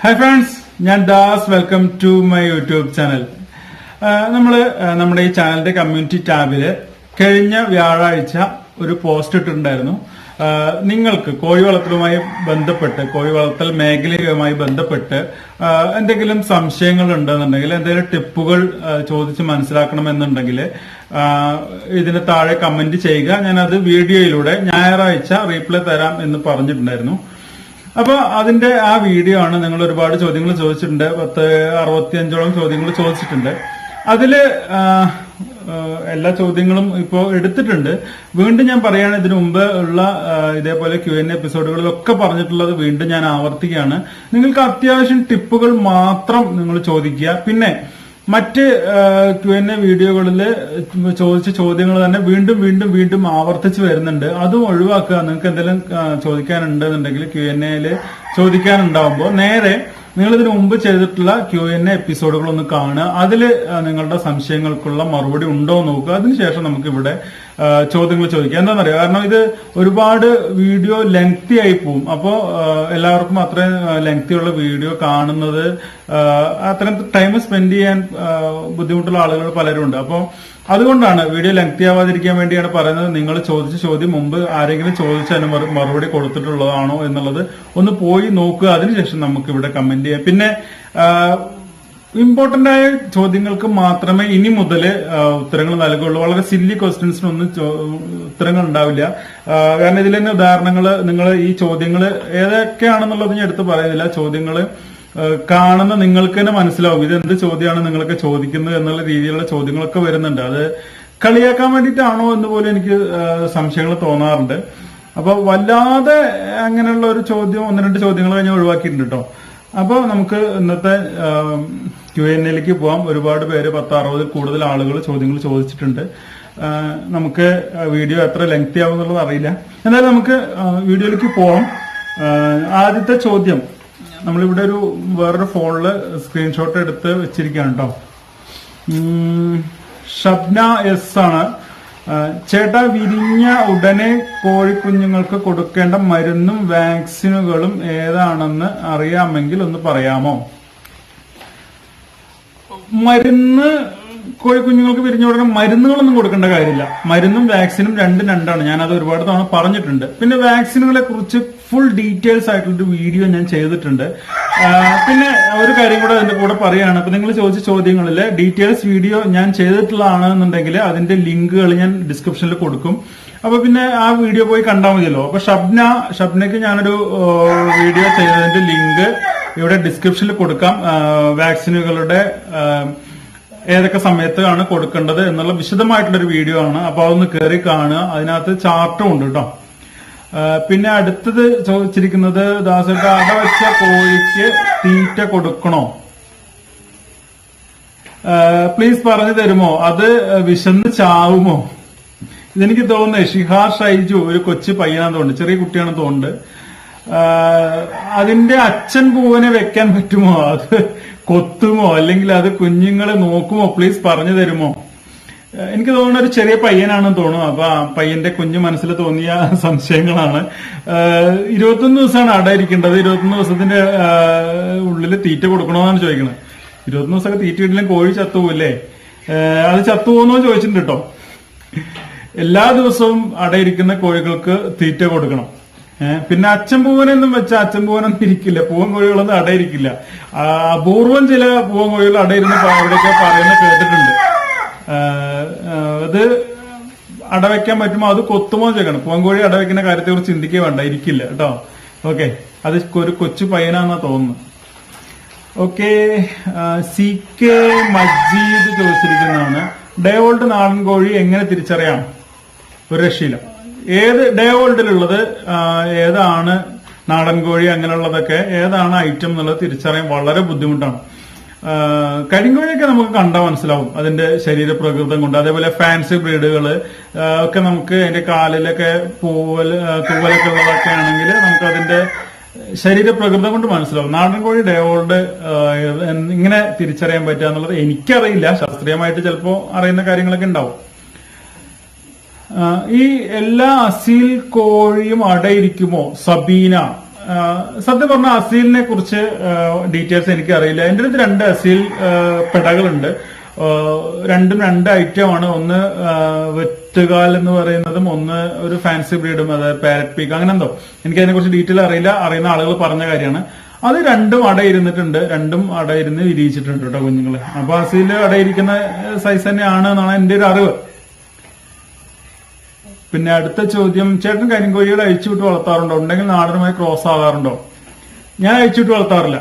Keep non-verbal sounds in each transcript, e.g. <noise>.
Hi friends ഞാൻ Das. Welcome to my YouTube channel നമ്മൾ നമ്മുടെ ഈ ചാനലിന്റെ കമ്മ്യൂണിറ്റി ടാബിൽ കഴിഞ്ഞ വ്യാഴാഴ്ച ഒരു പോസ്റ്റ് ഇട്ടിട്ടുണ്ടായിരുന്നു. നിങ്ങൾക്ക് കോഴി വളർത്തലുമായി ബന്ധപ്പെട്ട് കോഴി വളർത്തൽ മേഖലയുമായി ബന്ധപ്പെട്ട് എന്തെങ്കിലും സംശയങ്ങൾ ഉണ്ടെന്നുണ്ടെങ്കിൽ എന്തെങ്കിലും ടിപ്പുകൾ ചോദിച്ച് മനസ്സിലാക്കണമെന്നുണ്ടെങ്കിൽ ഇതിന് താഴെ കമന്റ് ചെയ്യുക. ഞാനത് വീഡിയോയിലൂടെ ഞായറാഴ്ച റീപ്ലൈ തരാം എന്ന് പറഞ്ഞിട്ടുണ്ടായിരുന്നു. അപ്പൊ അതിന്റെ ആ വീഡിയോ ആണ് നിങ്ങൾ ഒരുപാട് ചോദ്യങ്ങൾ ചോദിച്ചിട്ടുണ്ട്. പത്ത് അറുപത്തിയഞ്ചോളം ചോദ്യങ്ങൾ ചോദിച്ചിട്ടുണ്ട്. അതിൽ എല്ലാ ചോദ്യങ്ങളും ഇപ്പോൾ എടുത്തിട്ടുണ്ട്. വീണ്ടും ഞാൻ പറയാണ് ഇതിനു മുമ്പ് ഉള്ള ഇതേപോലെ ക്യു എൻ എപ്പിസോഡുകളിലൊക്കെ പറഞ്ഞിട്ടുള്ളത് വീണ്ടും ഞാൻ ആവർത്തിക്കുകയാണ്. നിങ്ങൾക്ക് അത്യാവശ്യം ടിപ്പുകൾ മാത്രം നിങ്ങൾ ചോദിക്കുക. പിന്നെ മറ്റ് ക്യു എൻ എ വീഡിയോകളിൽ ചോദിച്ച ചോദ്യങ്ങൾ തന്നെ വീണ്ടും വീണ്ടും വീണ്ടും ആവർത്തിച്ച് വരുന്നുണ്ട്. അതും ഒഴിവാക്കുക. നിങ്ങൾക്ക് എന്തെങ്കിലും ചോദിക്കാനുണ്ടെന്നുണ്ടെങ്കിൽ ക്യു എൻ എയിൽ ചോദിക്കാനുണ്ടാവുമ്പോൾ നേരെ നിങ്ങൾ ഇതിനു മുമ്പ് ചെയ്തിട്ടുള്ള ക്യു എൻ എ എപ്പിസോഡുകൾ ഒന്ന് കാണുക അതിൽ നിങ്ങളുടെ സംശയങ്ങൾക്കുള്ള മറുപടി ഉണ്ടോ നോക്കുക. അതിനുശേഷം നമുക്ക് ഇവിടെ ചോദ്യങ്ങൾ ചോദിക്കാം. എന്താണെന്നറിയോ? കാരണം ഇത് ഒരുപാട് വീഡിയോ ലെങ്തി ആയി പോവും. അപ്പോൾ എല്ലാവർക്കും അത്രയും ലെങ്തി ഉള്ള വീഡിയോ കാണുന്നത് അത്രയും ടൈം സ്പെൻഡ് ചെയ്യാൻ ബുദ്ധിമുട്ടുള്ള ആളുകൾ പലരും ഉണ്ട് അപ്പോൾ അതുകൊണ്ടാണ് വീഡിയോ ലെങ്തി ആവാതിരിക്കാൻ വേണ്ടിയാണ് പറയുന്നത്. നിങ്ങൾ ചോദിച്ച ചോദ്യം മുമ്പ് ആരെങ്കിലും ചോദിച്ച മറുപടി കൊടുത്തിട്ടുള്ളതാണോ എന്നുള്ളത് ഒന്ന് പോയി നോക്കുക അതിനുശേഷം നമുക്ക് ഇവിടെ കമന്റ് ചെയ്യാം. പിന്നെ ഇമ്പോർട്ടന്റ് ആയ ചോദ്യങ്ങൾക്ക് മാത്രമേ ഇനി മുതൽ ഉത്തരങ്ങൾ നൽകുള്ളൂ വളരെ സില്ലി ക്വസ്റ്റ്യൻസിനൊന്നും ഉത്തരങ്ങൾ ഉണ്ടാവില്ല. കാരണം ഇതിൽ തന്നെ ഉദാഹരണങ്ങൾ നിങ്ങൾ ഈ ചോദ്യങ്ങൾ ഏതൊക്കെയാണെന്നുള്ളത് ഞാൻ എടുത്ത് പറയുന്നില്ല. ചോദ്യങ്ങൾ കാണുന്ന നിങ്ങൾക്ക് തന്നെ മനസ്സിലാവും. ഇത് എന്ത് ചോദ്യമാണ് നിങ്ങളൊക്കെ ചോദിക്കുന്നത് എന്നുള്ള രീതിയിലുള്ള ചോദ്യങ്ങളൊക്കെ വരുന്നുണ്ട്. അത് കളിയാക്കാൻ വേണ്ടിയിട്ടാണോ എന്ന് പോലും എനിക്ക് സംശയങ്ങൾ തോന്നാറുണ്ട്. അപ്പൊ വല്ലാതെ അങ്ങനെയുള്ള ഒരു ചോദ്യം ഒന്ന് രണ്ട് ചോദ്യങ്ങൾ ഞാൻ ഒഴിവാക്കിയിട്ടുണ്ട് കേട്ടോ അപ്പൊ നമുക്ക് ഇന്നത്തെ ക്യു എൻ എയിലേക്ക് പോവാം. ഒരുപാട് പേര് പത്ത് അറുപതിൽ കൂടുതൽ ആളുകൾ ചോദ്യങ്ങൾ ചോദിച്ചിട്ടുണ്ട്. നമുക്ക് വീഡിയോ എത്ര ലെങ്തി ആവും എന്നുള്ളത് അറിയില്ല. എന്നാലും നമുക്ക് വീഡിയോയിലേക്ക് പോവാം. ആദ്യത്തെ ചോദ്യം. നമ്മളിവിടെ ഒരു വേറൊരു ഫോണിൽ സ്ക്രീൻഷോട്ട് എടുത്ത് വെച്ചിരിക്കുകയാണ് കേട്ടോ ഷബ്ന എസ് ആണ്. ചേട്ടാ വിരിഞ്ഞ ഉടനെ കോഴിക്കുഞ്ഞുങ്ങൾക്ക് കൊടുക്കേണ്ട മരുന്നും വാക്സിനുകളും ഏതാണെന്ന് അറിയാമെങ്കിൽ ഒന്ന് പറയാമോ? മരുന്ന് കോഴിക്കുഞ്ഞുങ്ങൾക്ക് വിരിഞ്ഞ ഉടനെ മരുന്നുകളൊന്നും കൊടുക്കേണ്ട കാര്യമില്ല. മരുന്നും വാക്സിനും രണ്ടും രണ്ടാണ്. ഞാൻ അത് ഒരുപാട് തവണ പറഞ്ഞിട്ടുണ്ട്. പിന്നെ വാക്സിനുകളെ കുറിച്ച് ഫുൾ ഡീറ്റെയിൽസ് ആയിട്ടുള്ള വീഡിയോ ഞാൻ ചെയ്തിട്ടുണ്ട്. പിന്നെ ഒരു കാര്യം കൂടെ അതിന്റെ കൂടെ പറയുകയാണ് അപ്പൊ നിങ്ങൾ ചോദിച്ച ചോദ്യങ്ങളിൽ ഡീറ്റെയിൽസ് വീഡിയോ ഞാൻ ചെയ്തിട്ടുള്ളതാണെന്നുണ്ടെങ്കിൽ അതിന്റെ ലിങ്കുകൾ ഞാൻ ഡിസ്ക്രിപ്ഷനിൽ കൊടുക്കും. അപ്പൊ പിന്നെ ആ വീഡിയോ പോയി കണ്ടാൽ മതിയല്ലോ. അപ്പൊ ഷബ്ന ഷബ്നയ്ക്ക് ഞാനൊരു വീഡിയോ ചെയ്തതിന്റെ ലിങ്ക് ഇവിടെ ഡിസ്ക്രിപ്ഷനിൽ കൊടുക്കാം. വാക്സിനുകളുടെ ഏതൊക്കെ സമയത്താണ് കൊടുക്കേണ്ടത് എന്നുള്ള വിശദമായിട്ടുള്ള ഒരു വീഡിയോ ആണ്. അപ്പൊ അതൊന്ന് കയറി കാണുക. അതിനകത്ത് ചാർട്ടും ഉണ്ട് കേട്ടോ പിന്നെ അടുത്തത് ചോദിച്ചിരിക്കുന്നത് ദാസേട്ട അടവച്ച കോഴിക്ക് തീറ്റ കൊടുക്കണോ? പ്ലീസ് പറഞ്ഞു തരുമോ? അത് വിശന്ന് ചാവുമോ? ഇതെനിക്ക് തോന്നുന്നത് ഷിഹാർ ഷൈജു ഒരു കൊച്ചു പയ്യനാന്ന് തോന്നുന്നു ചെറിയ കുട്ടിയാണെന്ന് തോന്നുന്നുണ്ട്. അതിന്റെ അച്ഛൻ പൂവനെ വെക്കാൻ പറ്റുമോ? അത് കൊത്തുമോ? അല്ലെങ്കിൽ അത് കുഞ്ഞുങ്ങളെ നോക്കുമോ? പ്ലീസ് പറഞ്ഞു തരുമോ? എനിക്ക് തോന്നുന്ന ഒരു ചെറിയ പയ്യനാണെന്ന് തോന്നുന്നു. അപ്പൊ ആ പയ്യന്റെ കുഞ്ഞു മനസ്സിൽ തോന്നിയ <laughs> സംശയങ്ങളാണ്. ഇരുപത്തൊന്ന് ദിവസമാണ് അട ഇരിക്കേണ്ടത്. ഇരുപത്തൊന്ന് ദിവസത്തിന്റെ ഉള്ളിൽ തീറ്റ കൊടുക്കണമെന്നാണ് ചോദിക്കുന്നത് ഇരുപത്തൊന്ന് ദിവസമൊക്കെ തീറ്റ ഇട്ടില്ലെങ്കിൽ കോഴി ചത്തുപോകില്ലേ അത് ചത്തുപോകുന്നോ ചോദിച്ചിട്ടുണ്ട് കേട്ടോ. എല്ലാ ദിവസവും അടയിരിക്കുന്ന കോഴികൾക്ക് തീറ്റ കൊടുക്കണം. പിന്നെ അച്ഛൻ പൂവനെന്നും വെച്ച അച്ഛൻ പൂവനൊന്നും ഇരിക്കില്ല. പൂവൻ കോഴികളൊന്നും അടയിരിക്കില്ല അപൂർവം ചില പൂവൻ കോഴികൾ അടയിരുന്ന് അവിടെയൊക്കെ പറയുന്ന കേട്ടിട്ടുണ്ട്. അത് അടവയ്ക്കാൻ പറ്റുമോ? അത് കൊത്തുമോ ചെയ്യണം പൂവൻ അടവയ്ക്കുന്ന കാര്യത്തെ കുറിച്ച് ചിന്തിക്കുക വേണ്ട. ഇരിക്കില്ല കേട്ടോ. ഓക്കെ. അത് ഒരു കൊച്ചു പയ്യനാന്നാ തോന്നുന്നു. ഓക്കെ സി കെ മജീദ് ചോദിച്ചിരിക്കുന്നതാണ്. ഡേ ഓൾഡ് നാടൻ കോഴി എങ്ങനെ തിരിച്ചറിയാം? ഒരു രക്ഷയില്ല. ഏത് ഡേ ഓൾഡിലുള്ളത് ഏതാണ് നാടൻ കോഴി അങ്ങനെയുള്ളതൊക്കെ? ഏതാണ് ഐറ്റം എന്നുള്ളത് തിരിച്ചറിയാൻ വളരെ ബുദ്ധിമുട്ടാണ്. കരിങ്കോഴിയൊക്കെ നമുക്ക് കണ്ടാൽ മനസ്സിലാവും. അതിന്റെ ശരീരപ്രകൃതം കൊണ്ട്. അതേപോലെ ഫാൻസി ബ്രീഡുകൾ ഒക്കെ നമുക്ക് അതിന്റെ കാലിലൊക്കെ പൂവൽ പൂവലൊക്കെ ഉള്ളതൊക്കെ ആണെങ്കിൽ നമുക്ക് അതിന്റെ ശരീരപ്രകൃതം കൊണ്ട് മനസ്സിലാവും. നാടൻ കോഴി ഡേ ഓൾഡ് ഇങ്ങനെ തിരിച്ചറിയാൻ പറ്റുക എന്നുള്ളത് എനിക്കറിയില്ല. ശാസ്ത്രീയമായിട്ട് ചിലപ്പോൾ അറിയുന്ന കാര്യങ്ങളൊക്കെ ഉണ്ടാവും. ഈ എല്ലാ അസീൽ കോഴിയും അടയിരിക്കുമോ? സബീന. സത്യം പറഞ്ഞ അസീലിനെ കുറിച്ച് ഡീറ്റെയിൽസ് എനിക്ക് അറിയില്ല. എന്റെ അടുത്ത് രണ്ട് അസീൽ പെടകളുണ്ട്. രണ്ടും രണ്ട് ഐറ്റം ആണ്. ഒന്ന് വെറ്റുകാൽ എന്ന് പറയുന്നതും ഒന്ന് ഒരു ഫാൻസി ബ്രീഡും അതായത് പാരറ്റ് പീക്ക് അങ്ങനെ എന്തോ. എനിക്ക് അതിനെ കുറിച്ച് ഡീറ്റെയിൽ അറിയില്ല. അറിയുന്ന ആളുകൾ പറഞ്ഞ കാര്യമാണ്. അത് രണ്ടും അടയിരുന്നിട്ടുണ്ട് രണ്ടും അടയിരുന്ന് വിരിയിച്ചിട്ടുണ്ട് കേട്ടോ കുഞ്ഞുങ്ങൾ. അപ്പൊ അസീൽ അടയിരിക്കുന്ന സൈസ് തന്നെയാണ് എന്നാണ് എന്റെ ഒരു അറിവ്. പിന്നെ അടുത്ത ചോദ്യം ചേട്ടൻ കരിങ്കോഴികൾ അഴിച്ചുവിട്ട് വളർത്താറുണ്ടോ? ഉണ്ടെങ്കിൽ നാടനുമായി ക്രോസ് ആവാറുണ്ടോ ഞാൻ അഴിച്ചുവിട്ട് വളർത്താറില്ല.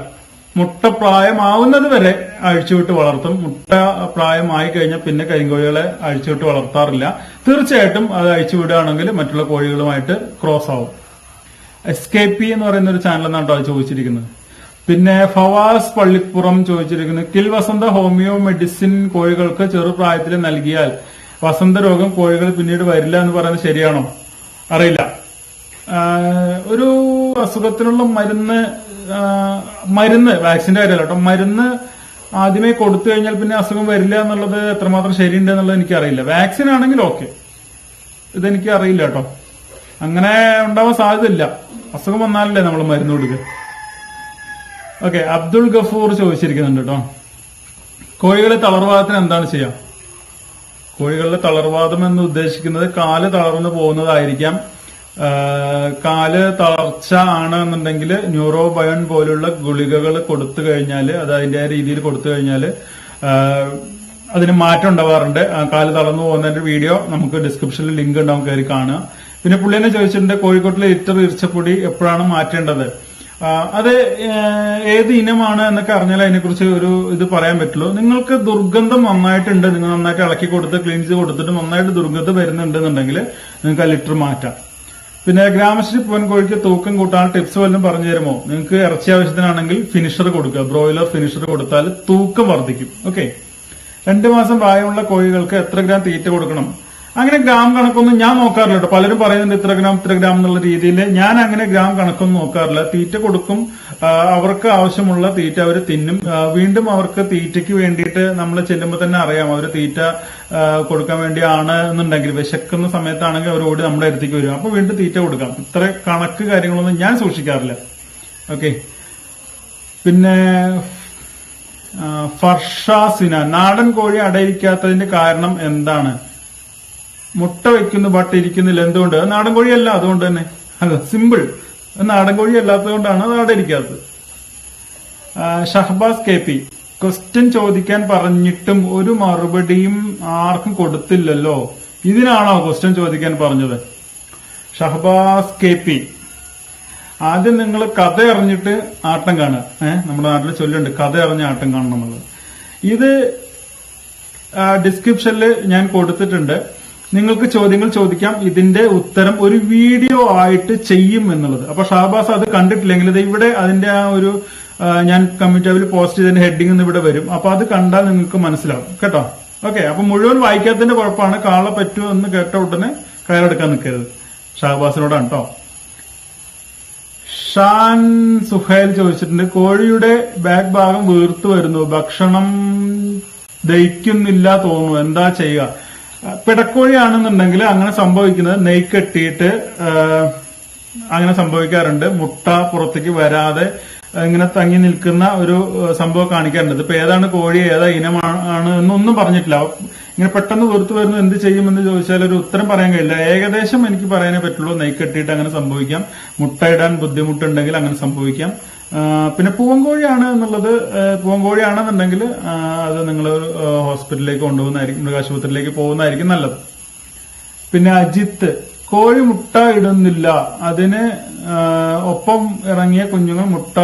മുട്ട പ്രായമാവുന്നത് വരെ അഴിച്ചുവിട്ട് വളർത്തും. മുട്ട പ്രായമായി കഴിഞ്ഞാൽ പിന്നെ കരിങ്കോഴികളെ അഴിച്ചുവിട്ട് വളർത്താറില്ല. തീർച്ചയായിട്ടും അത് അഴിച്ചുവിടുകയാണെങ്കിൽ മറ്റുള്ള കോഴികളുമായിട്ട് ക്രോസ് ആവും. എസ് കെ പി എന്ന് പറയുന്ന ഒരു ചാനൽ എന്നാണ് അത് ചോദിച്ചിരിക്കുന്നത്. പിന്നെ ഫവാസ് പള്ളിപ്പുറം ചോദിച്ചിരിക്കുന്നു കിൽ വസന്ത ഹോമിയോ മെഡിസിൻ കോഴികൾക്ക് ചെറുപ്രായത്തിൽ നൽകിയാൽ വസന്ത രോഗം കോഴികൾ പിന്നീട് വരില്ല എന്ന് പറയുന്നത് ശരിയാണോ? അറിയില്ല. ഒരു അസുഖത്തിനുള്ള മരുന്ന് മരുന്ന് വാക്സിന്റെ കാര്യമല്ല കേട്ടോ. മരുന്ന് ആദ്യമേ കൊടുത്തു കഴിഞ്ഞാൽ പിന്നെ അസുഖം വരില്ല എന്നുള്ളത് എത്രമാത്രം ശരിയുണ്ട് എന്നുള്ളത് എനിക്കറിയില്ല. വാക്സിൻ ആണെങ്കിൽ ഓക്കെ. ഇതെനിക്ക് അറിയില്ല കേട്ടോ. അങ്ങനെ ഉണ്ടാവാൻ സാധ്യതയില്ല. അസുഖം വന്നാലല്ലേ നമ്മൾ മരുന്ന് കൊടുക്കുക. ഓക്കെ അബ്ദുൾ ഗഫൂർ ചോദിച്ചിരിക്കുന്നുണ്ട് കേട്ടോ. കോഴികളെ തളർവാദത്തിന് എന്താണ് ചെയ്യാം? കോഴികളുടെ തളർവാദം എന്ന് ഉദ്ദേശിക്കുന്നത് കാൽ തളർന്നു പോകുന്നതായിരിക്കാം. കാൽ തളർച്ച ആണ് എന്നുണ്ടെങ്കിൽ ന്യൂറോബയോൺ പോലുള്ള ഗുളികകൾ കൊടുത്തു കഴിഞ്ഞാൽ അത് അതിന്റെ രീതിയിൽ കൊടുത്തു കഴിഞ്ഞാൽ അതിന് മാറ്റം ഉണ്ടാവാറുണ്ട്. കാൽ തളർന്നു പോകുന്നതിന്റെ വീഡിയോ നമുക്ക് ഡിസ്ക്രിപ്ഷനിൽ ലിങ്ക് ഉണ്ടാവും കയറി കാണുക. പിന്നെ പുള്ളി തന്നെ ചോദിച്ചിട്ടുണ്ട് കോഴിക്കോട്ടിലെ ഇറ്റർ ഇറച്ചപ്പൊടി എപ്പോഴാണ് മാറ്റേണ്ടത്? അത് ഏത് ഇനമാണ് എന്നൊക്കെ അറിഞ്ഞാൽ അതിനെക്കുറിച്ച് ഒരു ഇത് പറയാൻ പറ്റുള്ളൂ. നിങ്ങൾക്ക് ദുർഗന്ധം നന്നായിട്ടുണ്ട് നിങ്ങൾ നന്നായിട്ട് ഇളക്കി കൊടുത്ത് ക്ലീൻ ചെയ്ത് കൊടുത്തിട്ട് നന്നായിട്ട് ദുർഗന്ധം വരുന്നുണ്ടെന്നുണ്ടെങ്കിൽ നിങ്ങൾക്ക് ആ ലിറ്റർ മാറ്റാം. പിന്നെ ഗ്രാമശ്രീ പൂവൻ കോഴിക്ക് തൂക്കം കൂട്ടാൻ ടിപ്സ് വല്ലതും പറഞ്ഞു തരുമോ? നിങ്ങൾക്ക് ഇറച്ചി ആവശ്യത്തിനാണെങ്കിൽ ഫിനിഷർ കൊടുക്കുക. ബ്രോയിലർ ഫിനിഷർ കൊടുത്താൽ തൂക്കം വർദ്ധിക്കും. ഓക്കെ രണ്ട് മാസം പ്രായമുള്ള കോഴികൾക്ക് എത്ര ഗ്രാം തീറ്റ കൊടുക്കണം? അങ്ങനെ ഗ്രാം കണക്കൊന്നും ഞാൻ നോക്കാറില്ല കേട്ടോ. പലരും പറയുന്നുണ്ട് ഇത്ര ഗ്രാം ഇത്ര ഗ്രാം എന്നുള്ള രീതിയിൽ. ഞാൻ അങ്ങനെ ഗ്രാം കണക്കൊന്നും നോക്കാറില്ല. തീറ്റ കൊടുക്കും അവർക്ക് ആവശ്യമുള്ള തീറ്റ അവർ തിന്നും. വീണ്ടും അവർക്ക് തീറ്റയ്ക്ക് വേണ്ടിയിട്ട് നമ്മൾ ചെല്ലുമ്പോൾ തന്നെ അറിയാം അവർ തീറ്റ കൊടുക്കാൻ വേണ്ടിയാണ് എന്നുണ്ടെങ്കിൽ വിശക്കുന്ന സമയത്താണെങ്കിൽ അവർ ഓടി നമ്മുടെ അടുത്തേക്ക് വരും. അപ്പൊ വീണ്ടും തീറ്റ കൊടുക്കാം. ഇത്ര കണക്ക് കാര്യങ്ങളൊന്നും ഞാൻ സൂക്ഷിക്കാറില്ല. ഓക്കെ. പിന്നെ ഫർഷാസിന നാടൻ കോഴി അടയിരിക്കാത്തതിന്റെ കാരണം എന്താണ്? മുട്ട വെക്കുന്ന ബട്ട് ഇരിക്കുന്നില്ല. എന്തുകൊണ്ട്? അത് നാടൻ കോഴിയല്ല അതുകൊണ്ട് തന്നെ. സിമ്പിൾ നാടൻ കോഴി അല്ലാത്തത് കൊണ്ടാണ് ആ, ഷഹബാസ് കെ പി ക്വസ്റ്റ്യൻ ചോദിക്കാൻ പറഞ്ഞിട്ടും ഒരു മറുപടിയും ആർക്കും കൊടുത്തില്ലല്ലോ. ഇതിനാണോ ക്വസ്റ്റ്യൻ ചോദിക്കാൻ പറഞ്ഞത്? ഷഹബാസ് കെ പി ആദ്യം നിങ്ങൾ കഥ അറിഞ്ഞിട്ട് ആട്ടം കാണുക. ഏഹ് നമ്മുടെ നാട്ടിൽ ചൊല്ലുണ്ട് കഥ അറിഞ്ഞ ആട്ടം കാണണം എന്നുള്ളത്. ഇത് ഡിസ്ക്രിപ്ഷനിൽ ഞാൻ കൊടുത്തിട്ടുണ്ട്. നിങ്ങൾക്ക് ചോദ്യങ്ങൾ ചോദിക്കാം. ഇതിന്റെ ഉത്തരം ഒരു വീഡിയോ ആയിട്ട് ചെയ്യും എന്നുള്ളത്. അപ്പൊ ഷാബാസ് അത് കണ്ടിട്ടില്ലെങ്കിൽ ഇത് ഇവിടെ അതിന്റെ ആ ഒരു ഞാൻ ഞാൻ കമ്മിറ്റാവിൽ പോസ്റ്റ് ചെയ്തതിന്റെ ഹെഡിങ് എന്ന് ഇവിടെ വരും. അപ്പൊ അത് കണ്ടാൽ നിങ്ങൾക്ക് മനസ്സിലാവും. കേട്ടോ? ഓക്കെ അപ്പൊ മുഴുവൻ വായിക്കാത്തതിന്റെ കുഴപ്പമാണ്. കാളെ പറ്റുമോ എന്ന് കേട്ട ഉടനെ കയറെടുക്കാൻ നിൽക്കരുത്. ഷാബാസിനോടാണ് കേട്ടോ ഷാൻ സുഹൈൽ ചോദിച്ചിട്ടുണ്ട് കോഴിയുടെ ബാക്ക് ഭാഗം വീർത്തു വരുന്നു. ഭക്ഷണം ദഹിക്കുന്നില്ല തോന്നുന്നു. എന്താ ചെയ്യുക? പിടക്കോഴിയാണെന്നുണ്ടെങ്കിൽ അങ്ങനെ സംഭവിക്കുന്നത് നെയ് കെട്ടിയിട്ട് അങ്ങനെ സംഭവിക്കാറുണ്ട്. മുട്ട പുറത്തേക്ക് വരാതെ ഇങ്ങനെ തങ്ങി നിൽക്കുന്ന ഒരു സംഭവം കാണിക്കാറുണ്ട്. ഇപ്പൊ ഏതാണ് കോഴി ഏതാ ഇനമാണ് എന്നൊന്നും പറഞ്ഞിട്ടില്ല. ഇങ്ങനെ പെട്ടെന്ന് പുറത്തു വരുന്നു എന്ത് ചെയ്യുമെന്ന് ചോദിച്ചാൽ ഒരു ഉത്തരം പറയാൻ കഴിയില്ല. ഏകദേശം എനിക്ക് പറയാനേ പറ്റുള്ളൂ നെയ് കെട്ടിയിട്ട് അങ്ങനെ സംഭവിക്കാം. മുട്ട മുട്ടയിടാൻ ബുദ്ധിമുട്ടുണ്ടെങ്കിൽ അങ്ങനെ സംഭവിക്കാം. പിന്നെ പൂവൻകോഴിയാണ് എന്നുള്ളത് പൂവൻകോഴിയാണെന്നുണ്ടെങ്കിൽ അത് നിങ്ങൾ ഹോസ്പിറ്റലിലേക്ക് കൊണ്ടുപോകുന്നതായിരിക്കും മൃഗാശുപത്രിയിലേക്ക് പോകുന്നതായിരിക്കും നല്ലത്. പിന്നെ അജിത്ത് കോഴി മുട്ട ഇടുന്നില്ല. അതിന് ഒപ്പം ഇറങ്ങിയ കുഞ്ഞുങ്ങൾ മുട്ട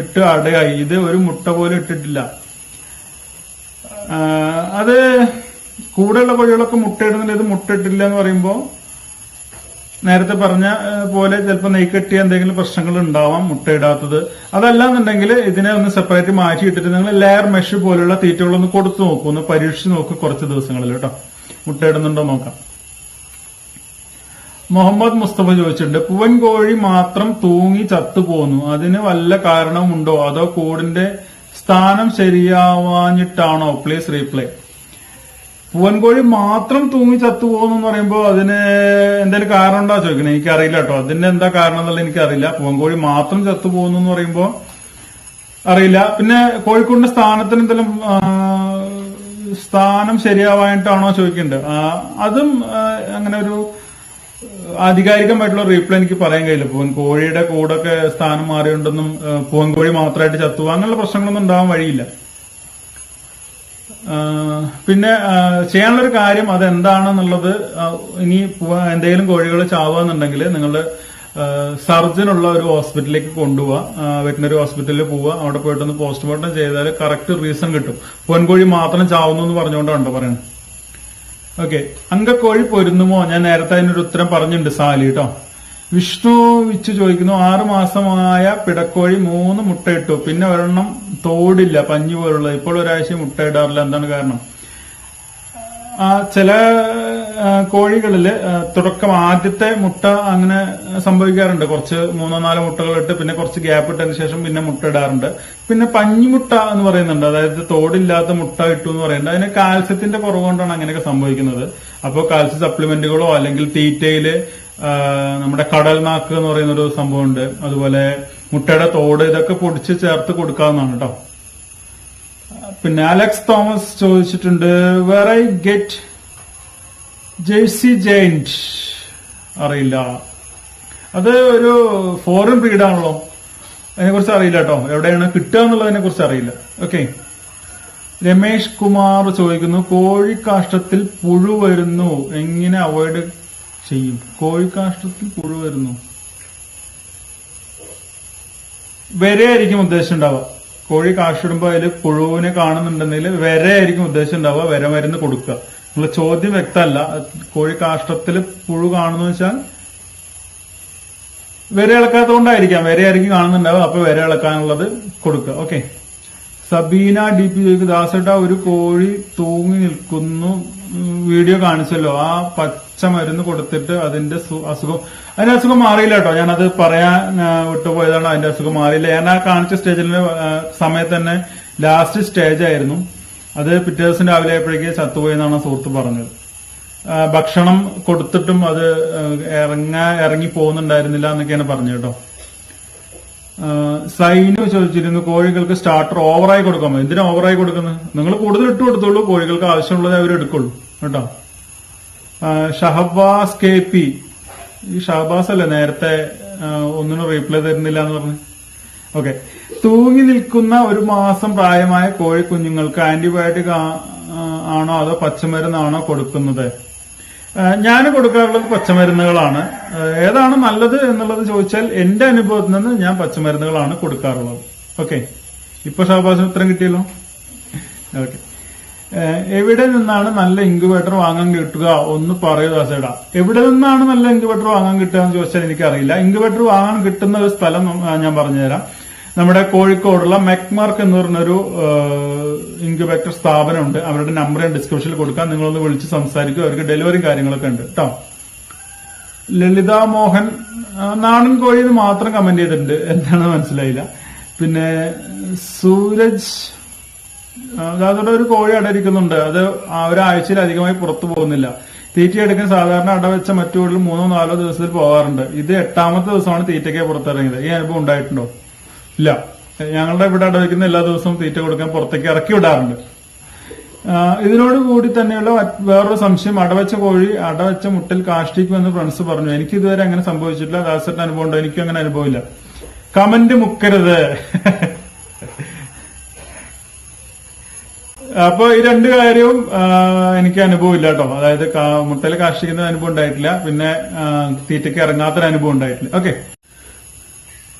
ഇട്ട് അടയായി. ഇത് ഒരു മുട്ട പോലും ഇട്ടിട്ടില്ല. അത് കൂടെയുള്ള കോഴികളൊക്കെ മുട്ടയിടുന്നില്ല ഇത് മുട്ട ഇട്ടില്ല എന്ന് പറയുമ്പോൾ നേരത്തെ പറഞ്ഞ പോലെ ചിലപ്പോൾ നെയ്ക്കെട്ടിയ എന്തെങ്കിലും പ്രശ്നങ്ങൾ ഉണ്ടാവാം മുട്ടയിടാത്തത്. അതല്ല എന്നുണ്ടെങ്കിൽ ഇതിനെ ഒന്ന് സെപ്പറേറ്റ് മാറ്റിയിട്ടിട്ട് നിങ്ങൾ ലെയർ മെഷ് പോലുള്ള തീറ്റകളൊന്ന് കൊടുത്തു നോക്കൂ. ഒന്ന് പരീക്ഷിച്ച് നോക്ക് കുറച്ച് ദിവസങ്ങളിൽ കേട്ടോ. മുട്ടയിടുന്നുണ്ടോ നോക്കാം. മുഹമ്മദ് മുസ്തഫ ചോദിച്ചിട്ടുണ്ട് പൂവൻ കോഴി മാത്രം തൂങ്ങി ചത്തുപോന്നു. അതിന് വല്ല കാരണമുണ്ടോ അതോ കൂടിന്റെ സ്ഥാനം ശരിയാവാഞ്ഞിട്ടാണോ? പ്ലീസ് റീപ്ലൈ പൂവൻകോഴി മാത്രം തൂങ്ങി ചത്തുപോകുന്നു പറയുമ്പോൾ അതിന് എന്തെങ്കിലും കാരണം ഉണ്ടോ ചോദിക്കണേ? എനിക്കറിയില്ല കേട്ടോ. അതിന് എന്താ കാരണം എന്നുള്ളത് എനിക്കറിയില്ല. പൂവൻകോഴി മാത്രം ചത്തുപോകുന്നു എന്ന് പറയുമ്പോൾ അറിയില്ല. പിന്നെ കോഴിക്കോടിന്റെ സ്ഥാനത്തിന് എന്തെങ്കിലും സ്ഥാനം ശരിയാവായിട്ടാണോ ചോദിക്കുന്നുണ്ട് അതും അങ്ങനെ ഒരു ആധികാരികമായിട്ടുള്ള റീപ്ലൈ എനിക്ക് പറയാൻ കഴിയില്ല. പൂവൻ കോഴിയുടെ കൂടൊക്കെ സ്ഥാനം മാറിയുണ്ടെന്നും പൂവൻ കോഴി മാത്രമായിട്ട് ചത്തു അങ്ങനെയുള്ള പ്രശ്നങ്ങളൊന്നും ഉണ്ടാവാൻ വഴിയില്ല. പിന്നെ ചെയ്യാനുള്ളൊരു കാര്യം അതെന്താണെന്നുള്ളത് ഇനി എന്തെങ്കിലും കോഴികൾ ചാവുകയെന്നുണ്ടെങ്കിൽ നിങ്ങൾ സർജനുള്ള ഒരു ഹോസ്പിറ്റലിലേക്ക് കൊണ്ടുപോവുക വെറ്റിനറി ഹോസ്പിറ്റലിൽ പോവുക അവിടെ പോയിട്ടൊന്ന് പോസ്റ്റ്മോർട്ടം ചെയ്താൽ കറക്റ്റ് റീസൺ കിട്ടും. പൊൻകോഴി മാത്രം ചാവുന്നു എന്ന് പറഞ്ഞുകൊണ്ടാണ് പറയുന്നത് ഓക്കെ. അങ്കക്കോഴി പൊരുന്നുമോ? ഞാൻ നേരത്തെ അതിനൊരു ഉത്തരം പറഞ്ഞിട്ടുണ്ട് സാലി കേട്ടോ. വിഷ്ണു വിച്ച് ചോദിക്കുന്നു ആറു മാസമായ പിടക്കോഴി മൂന്ന് മുട്ടയിട്ടു. പിന്നെ ഒരെണ്ണം തോടില്ല പഞ്ഞു പോലുള്ളത് ഇപ്പോൾ ഒരാഴ്ച മുട്ടയിടാറില്ല. എന്താണ് കാരണം? ചില കോഴികളിൽ തുടക്കം ആദ്യത്തെ മുട്ട അങ്ങനെ സംഭവിക്കാറുണ്ട്. കുറച്ച് മൂന്നോ നാലോ മുട്ടകൾ ഇട്ട് പിന്നെ കുറച്ച് ഗ്യാപ്പ് ഇട്ടതിന് ശേഷം പിന്നെ മുട്ട ഇടാറുണ്ട് പിന്നെ പഞ്ഞിമുട്ട എന്ന് പറയുന്നുണ്ട്. അതായത് തോടില്ലാത്ത മുട്ട ഇട്ടു എന്ന് പറയുന്നുണ്ട്. അതിന് കാൽസ്യത്തിന്റെ കുറവ് കൊണ്ടാണ് അങ്ങനെയൊക്കെ സംഭവിക്കുന്നത്. അപ്പോൾ കാൽസ്യ സപ്ലിമെന്റുകളോ അല്ലെങ്കിൽ തീറ്റയിൽ നമ്മുടെ കടൽ നാക്ക് എന്ന് പറയുന്ന ഒരു സംഭവമുണ്ട്. അതുപോലെ മുട്ടയുടെ തോട് ഇതൊക്കെ പൊടിച്ച് ചേർത്ത് കൊടുക്കാവുന്നതാണ് കേട്ടോ പിന്നെ അലക്സ് തോമസ് ചോദിച്ചിട്ടുണ്ട് where I get Jersey giant അറിയില്ല. അത് ഒരു ഫോറിൻ ബ്രീഡാണല്ലോ അതിനെ കുറിച്ച് അറിയില്ല കേട്ടോ എവിടെയാണ് കിട്ടുക എന്നുള്ളതിനെ കുറിച്ച് അറിയില്ല. ഓക്കെ രമേഷ് കുമാർ ചോദിക്കുന്നു കോഴിക്കാഷ്ടത്തിൽ പുഴു വരുന്നു. എങ്ങനെ അവോയ്ഡ് ചെയ്യും. കോഴിക്കാഷ്ടത്തിൽ പുഴു വരുന്നു. വരെയായിരിക്കും ഉദ്ദേശം ഉണ്ടാവുക. കോഴി കാഷ്ടിടുമ്പോൾ അതിൽ പുഴുവിനെ കാണുന്നുണ്ടെങ്കിൽ വരെയായിരിക്കും ഉദ്ദേശം ഉണ്ടാവുക വര മരുന്ന് കൊടുക്കുക. നിങ്ങൾ ചോദ്യം വ്യക്തമല്ല. കോഴി കാഷ്ടത്തിൽ പുഴു കാണുന്നു വെച്ചാൽ വരെ ഇളക്കാത്തതുകൊണ്ടായിരിക്കാം വരെയായിരിക്കും കാണുന്നുണ്ടാവുക അപ്പൊ വര ഇളക്കാനുള്ളത് കൊടുക്കുക. ഓക്കെ സബീന ഡി പി ചോദിക്കും ദാസേട്ട ഒരു കോഴി തൂങ്ങി നിൽക്കുന്നു. വീഡിയോ കാണിച്ചല്ലോ. ആ പച്ച മരുന്ന് കൊടുത്തിട്ട് അതിന്റെ അസുഖം അതിന്റെ അസുഖം മാറിയില്ല കേട്ടോ. ഞാനത് പറയാൻ വിട്ടുപോയതാണ്. അതിന്റെ അസുഖം മാറിയില്ല. ഞാൻ ആ കാണിച്ച സ്റ്റേജിൽ സമയത്ത് തന്നെ ലാസ്റ്റ് സ്റ്റേജ് ആയിരുന്നു. അത് പിറ്റേ ദിവസം രാവിലെ ആയപ്പോഴേക്ക് ചത്തുപോയി എന്നാണ് സുഹൃത്ത് പറഞ്ഞത്. ഭക്ഷണം കൊടുത്തിട്ടും അത് ഇറങ്ങാ ഇറങ്ങി പോകുന്നുണ്ടായിരുന്നില്ല എന്നൊക്കെയാണ് പറഞ്ഞു കേട്ടോ. സൈനു ചോദിച്ചിരുന്നു കോഴികൾക്ക് സ്റ്റാർട്ടർ ഓവറായി കൊടുക്കാമോ? എന്തിനാ ഓവറായി കൊടുക്കുന്നത്? നിങ്ങൾ കൂടുതൽ ഇട്ട് കൊടുത്തോളൂ കോഴികൾക്ക് ആവശ്യമുള്ളത് അവർ എടുക്കുള്ളൂ കേട്ടോ. Shahbaz K P. ഈ ഷഹബാസ് അല്ലേ നേരത്തെ ഒന്നിനും റീപ്ലൈ തരുന്നില്ല എന്ന് പറഞ്ഞു? ഓക്കെ തൂങ്ങി നിൽക്കുന്ന ഒരു മാസം പ്രായമായ കോഴി കുഞ്ഞുങ്ങൾക്ക് ആന്റിബയോട്ടിക് ആണോ അതോ പച്ചമരുന്നാണോ കൊടുക്കുന്നത്? ഞാൻ കൊടുക്കാറുള്ളത് പച്ചമരുന്നുകളാണ്. ഏതാണ് നല്ലത് എന്നുള്ളത് ചോദിച്ചാൽ എന്റെ അനുഭവത്തിൽ നിന്ന് ഞാൻ പച്ചമരുന്നുകളാണ് കൊടുക്കാറുള്ളത്. ഓക്കെ. ഇപ്പൊ ഷാബാസിന് ഉത്തരം കിട്ടിയല്ലോ? ഓക്കെ. എവിടെ നിന്നാണ് നല്ല ഇൻക്യുബേറ്റർ വാങ്ങാൻ കിട്ടുക? ഒന്ന് പറയൂ ദാസേട. എവിടെ നിന്നാണ് നല്ല ഇൻക്യുബേറ്റർ വാങ്ങാൻ കിട്ടുക എന്ന് ചോദിച്ചാൽ എനിക്കറിയില്ല. ഇൻക്യുബേറ്റർ വാങ്ങാൻ കിട്ടുന്ന ഒരു സ്ഥലം ഞാൻ പറഞ്ഞുതരാം. നമ്മുടെ കോഴിക്കോടുള്ള മെക്മാർക്ക് എന്ന് പറഞ്ഞൊരു ഇൻക്യുബേറ്റർ സ്ഥാപനമുണ്ട്. അവരുടെ നമ്പർ ഞാൻ ഡിസ്ക്രിപ്ഷനിൽ കൊടുക്കാം. നിങ്ങളൊന്ന് വിളിച്ച് സംസാരിക്കും അവർക്ക് ഡെലിവറി കാര്യങ്ങളൊക്കെ ഉണ്ട്. കേട്ടോ ലളിത മോഹൻ നാടൻ കോഴി എന്ന് മാത്രം കമന്റ് ചെയ്തിട്ടുണ്ട്. എന്താണെന്ന് മനസ്സിലായില്ല. പിന്നെ സൂരജ് അതവിടെ ഒരു കോഴി അടയിരിക്കുന്നുണ്ട് അത് ഒരാഴ്ചയിൽ അധികമായി പുറത്തു പോകുന്നില്ല. തീറ്റയെടുക്കാൻ സാധാരണ അടവെച്ച മറ്റു വീട്ടിൽ മൂന്നോ നാലോ ദിവസത്തിൽ പോകാറുണ്ട്. ഇത് എട്ടാമത്തെ ദിവസമാണ് തീറ്റയ്ക്ക് പുറത്തിറങ്ങിയത്. ഈ അനുഭവം ഉണ്ടായിട്ടുണ്ടോ? ഇല്ല. ഞങ്ങളുടെ ഇവിടെ അടവയ്ക്കുന്ന എല്ലാ ദിവസവും തീറ്റ കൊടുക്കാൻ പുറത്തേക്ക് ഇറക്കി വിടാറുണ്ട്. ഇതിനോട് കൂടി തന്നെയുള്ള വേറൊരു സംശയം. അടവച്ച കോഴി അടവച്ച മുട്ടിൽ കാഷ്ടിക്കുമെന്ന് ഫ്രണ്ട്സ് പറഞ്ഞു. എനിക്ക് ഇതുവരെ അങ്ങനെ സംഭവിച്ചിട്ടില്ല. ദാസറിന്റെ അനുഭവം ഉണ്ടോ? എനിക്കും അങ്ങനെ അനുഭവമില്ല. കമന്റ് മുക്കരുത്. അപ്പൊ ഈ രണ്ട് കാര്യവും എനിക്ക് അനുഭവമില്ല കേട്ടോ. അതായത് മുട്ടൽ കാഷ്ടിക്കുന്ന അനുഭവം ഉണ്ടായിട്ടില്ല. പിന്നെ തീറ്റയ്ക്ക് ഇറങ്ങാത്തൊരു അനുഭവം ഉണ്ടായിട്ടില്ല. ഓക്കെ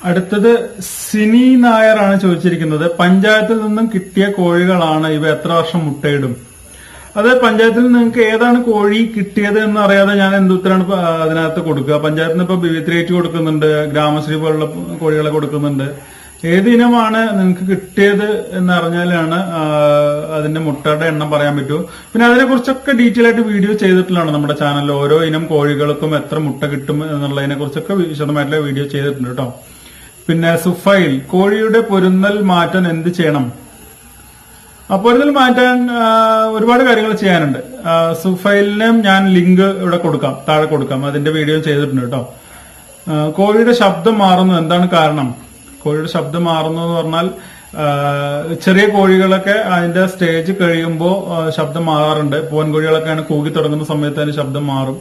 അടുത്തത് സിനി നായറാണ് ചോദിച്ചിരിക്കുന്നത്. പഞ്ചായത്തിൽ നിന്നും കിട്ടിയ കോഴികളാണ്. ഇവ എത്ര വർഷം മുട്ടയിടും? അത് പഞ്ചായത്തിൽ നിങ്ങൾക്ക് ഏതാണ് കോഴി കിട്ടിയത് എന്ന് അറിയാതെ ഞാൻ എന്ത് ഉത്തരാണ് അതിനകത്ത് കൊടുക്കുക. പഞ്ചായത്തിന് ഇപ്പൊ ബിവിത്രേറ്റ് കൊടുക്കുന്നുണ്ട്. ഗ്രാമശ്രീ പോലുള്ള കോഴികളെ കൊടുക്കുന്നുണ്ട്. ഏത് ഇനമാണ് നിങ്ങൾക്ക് കിട്ടിയത് എന്ന് അറിഞ്ഞാലാണ് അതിന്റെ മുട്ടയുടെ എണ്ണം പറയാൻ പറ്റൂ. പിന്നെ അതിനെ കുറിച്ചൊക്കെ ഡീറ്റെയിൽ ആയിട്ട് വീഡിയോ ചെയ്തിട്ടുള്ളതാണ് നമ്മുടെ ചാനലിൽ ഓരോ ഇനം കോഴികൾക്കും എത്ര മുട്ട കിട്ടും എന്നുള്ളതിനെ കുറിച്ചൊക്കെ വിശദമായിട്ടുള്ള വീഡിയോ ചെയ്തിട്ടുണ്ട് കേട്ടോ. പിന്നെ സുഫൈൽ കോഴിയുടെ പൊരുന്നൽ മാറ്റാൻ എന്ത് ചെയ്യണം? പൊരുന്നൽ മാറ്റാൻ ഒരുപാട് കാര്യങ്ങൾ ചെയ്യാനുണ്ട്. സുഫൈലിന് ഞാൻ ലിങ്ക് ഇവിടെ കൊടുക്കാം താഴെ കൊടുക്കാം അതിന്റെ വീഡിയോ ചെയ്തിട്ടുണ്ട് കേട്ടോ. കോഴിയുടെ ശബ്ദം മാറുന്നു എന്താണ് കാരണം? കോഴിയുടെ ശബ്ദം മാറുന്നു എന്ന് പറഞ്ഞാൽ ചെറിയ കോഴികളൊക്കെ അതിന്റെ സ്റ്റേജ് കഴിയുമ്പോൾ ശബ്ദം മാറാറുണ്ട്. പൂവൻ കോഴികളൊക്കെയാണ് കൂകി തുടങ്ങുന്ന സമയത്ത് അതിന് ശബ്ദം മാറും.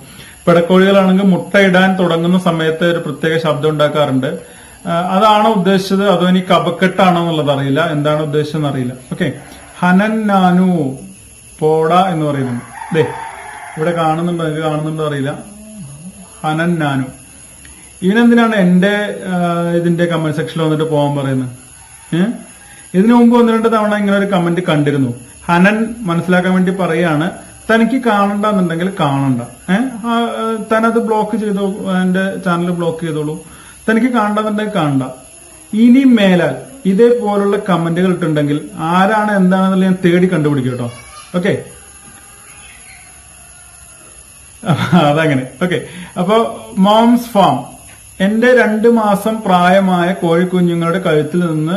പിടക്കോഴികളാണെങ്കിൽ മുട്ടയിടാൻ തുടങ്ങുന്ന സമയത്ത് ഒരു പ്രത്യേക ശബ്ദം ഉണ്ടാക്കാറുണ്ട്. അതാണോ ഉദ്ദേശിച്ചത്? അതോ ഇനി കപക്കെട്ടാണോ എന്നുള്ളത് അറിയില്ല. എന്താണ് ഉദ്ദേശിച്ചതെന്ന് അറിയില്ല. ഓക്കെ. ഹനൻ നാനു പോട എന്ന് പറയുന്നുണ്ട്. ദേ ഇവിടെ കാണുന്നുണ്ടോ? എനിക്ക് കാണുന്നുണ്ടോ അറിയില്ല. ഹനൻ നാനു. ഇവനെന്തിനാണ് എന്റെ ഇതിന്റെ കമന്റ് സെക്ഷനിൽ വന്നിട്ട് പോകാൻ പറയുന്നത്? ഏഹ് ഇതിനു മുമ്പ് ഒന്ന് രണ്ട് തവണ ഇങ്ങനെ ഒരു കമന്റ് കണ്ടിരുന്നു. ഹനൻ മനസ്സിലാക്കാൻ വേണ്ടി പറയാണ് തനിക്ക് കാണണ്ടെന്നുണ്ടെങ്കിൽ കാണണ്ട. ഏഹ് തനത് ബ്ലോക്ക് ചെയ്തോ എന്റെ ചാനൽ ബ്ലോക്ക് ചെയ്തോളൂ. തനിക്ക് കാണണമെന്നുണ്ടെങ്കിൽ കാണണ്ട. ഇനി മേലാൽ ഇതേപോലുള്ള കമന്റുകൾ ഇട്ടുണ്ടെങ്കിൽ ആരാണ് എന്താണെന്നുള്ള ഞാൻ തേടി കണ്ടുപിടിക്കും കേട്ടോ. ഓക്കെ <laughs> അതങ്ങനെ. ഓക്കെ അപ്പൊ മോംസ് ഫാം. എന്റെ രണ്ട് മാസം പ്രായമായ കോഴിക്കുഞ്ഞുങ്ങളുടെ കഴുത്തിൽ നിന്ന്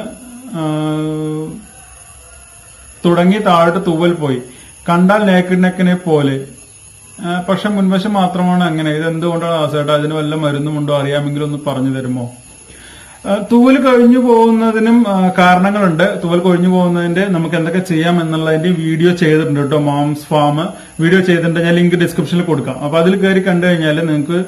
തുടങ്ങി താഴോട്ട് തൂവൽ പോയി. കണ്ടാൽ നെക്ക്നെക്കിനെ പോലെ പക്ഷെ മുൻവശം മാത്രമാണ് അങ്ങനെ. ഇത് എന്തുകൊണ്ടാണ് ആസേട്ടാ അതിന് വല്ല മരുന്നുമുണ്ടോ അറിയാമെങ്കിലും ഒന്ന് പറഞ്ഞു തരുമോ? തൂവൽ കഴിഞ്ഞു പോകുന്നതിനും കാരണങ്ങളുണ്ട്. തൂവൽ കൊഴിഞ്ഞു പോകുന്നതിന്റെ നമുക്ക് എന്തൊക്കെ ചെയ്യാം എന്നുള്ളതിന്റെ വീഡിയോ ചെയ്തിട്ടുണ്ട് കേട്ടോ മാംസ് ഫാം. വീഡിയോ ചെയ്തിട്ടുണ്ട് ഞാൻ ലിങ്ക് ഡിസ്ക്രിപ്ഷനിൽ കൊടുക്കാം. അപ്പൊ അതിൽ കയറി കണ്ടു കഴിഞ്ഞാൽ നിങ്ങൾക്ക്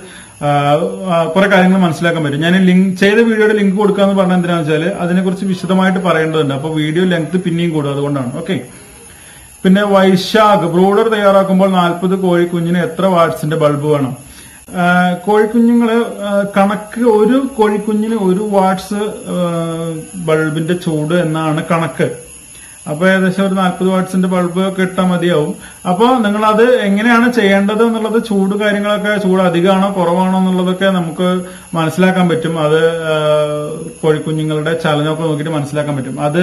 കുറെ കാര്യങ്ങൾ മനസ്സിലാക്കാൻ പറ്റും. ഞാൻ ലിങ്ക് ചെയ്ത വീഡിയോയുടെ ലിങ്ക് കൊടുക്കാന്ന് പറഞ്ഞ എന്തിനാണെന്ന് വെച്ചാൽ അതിനെക്കുറിച്ച് വിശദമായിട്ട് പറയേണ്ടതുണ്ട്. അപ്പൊ വീഡിയോ ലെങ്ത് പിന്നെയും കൂടും അതുകൊണ്ടാണ്. ഓക്കെ? പിന്നെ വൈശാഖ് ബ്രൂഡർ തയ്യാറാക്കുമ്പോൾ നാൽപ്പത് കോഴിക്കുഞ്ഞിന് എത്ര വാട്സിന്റെ ബൾബ് വേണം? കോഴിക്കുഞ്ഞുങ്ങൾ കണക്ക് ഒരു കോഴിക്കുഞ്ഞിന് ഒരു വാട്സ് ബൾബിന്റെ ചൂട് എന്നാണ് കണക്ക്. അപ്പൊ ഏകദേശം ഒരു നാൽപ്പത് വാട്ട്സിന്റെ ബൾബ് ഒക്കെ ഇട്ടാൽ മതിയാവും. അപ്പോൾ നിങ്ങൾ അത് എങ്ങനെയാണ് ചെയ്യേണ്ടത് എന്നുള്ളത് ചൂട് കാര്യങ്ങളൊക്കെ ചൂട് അധികമാണോ കുറവാണോ എന്നുള്ളതൊക്കെ നമുക്ക് മനസ്സിലാക്കാൻ പറ്റും. അത് കോഴിക്കുഞ്ഞുങ്ങളുടെ ചലനമൊക്കെ നോക്കിയിട്ട് മനസ്സിലാക്കാൻ പറ്റും. അത്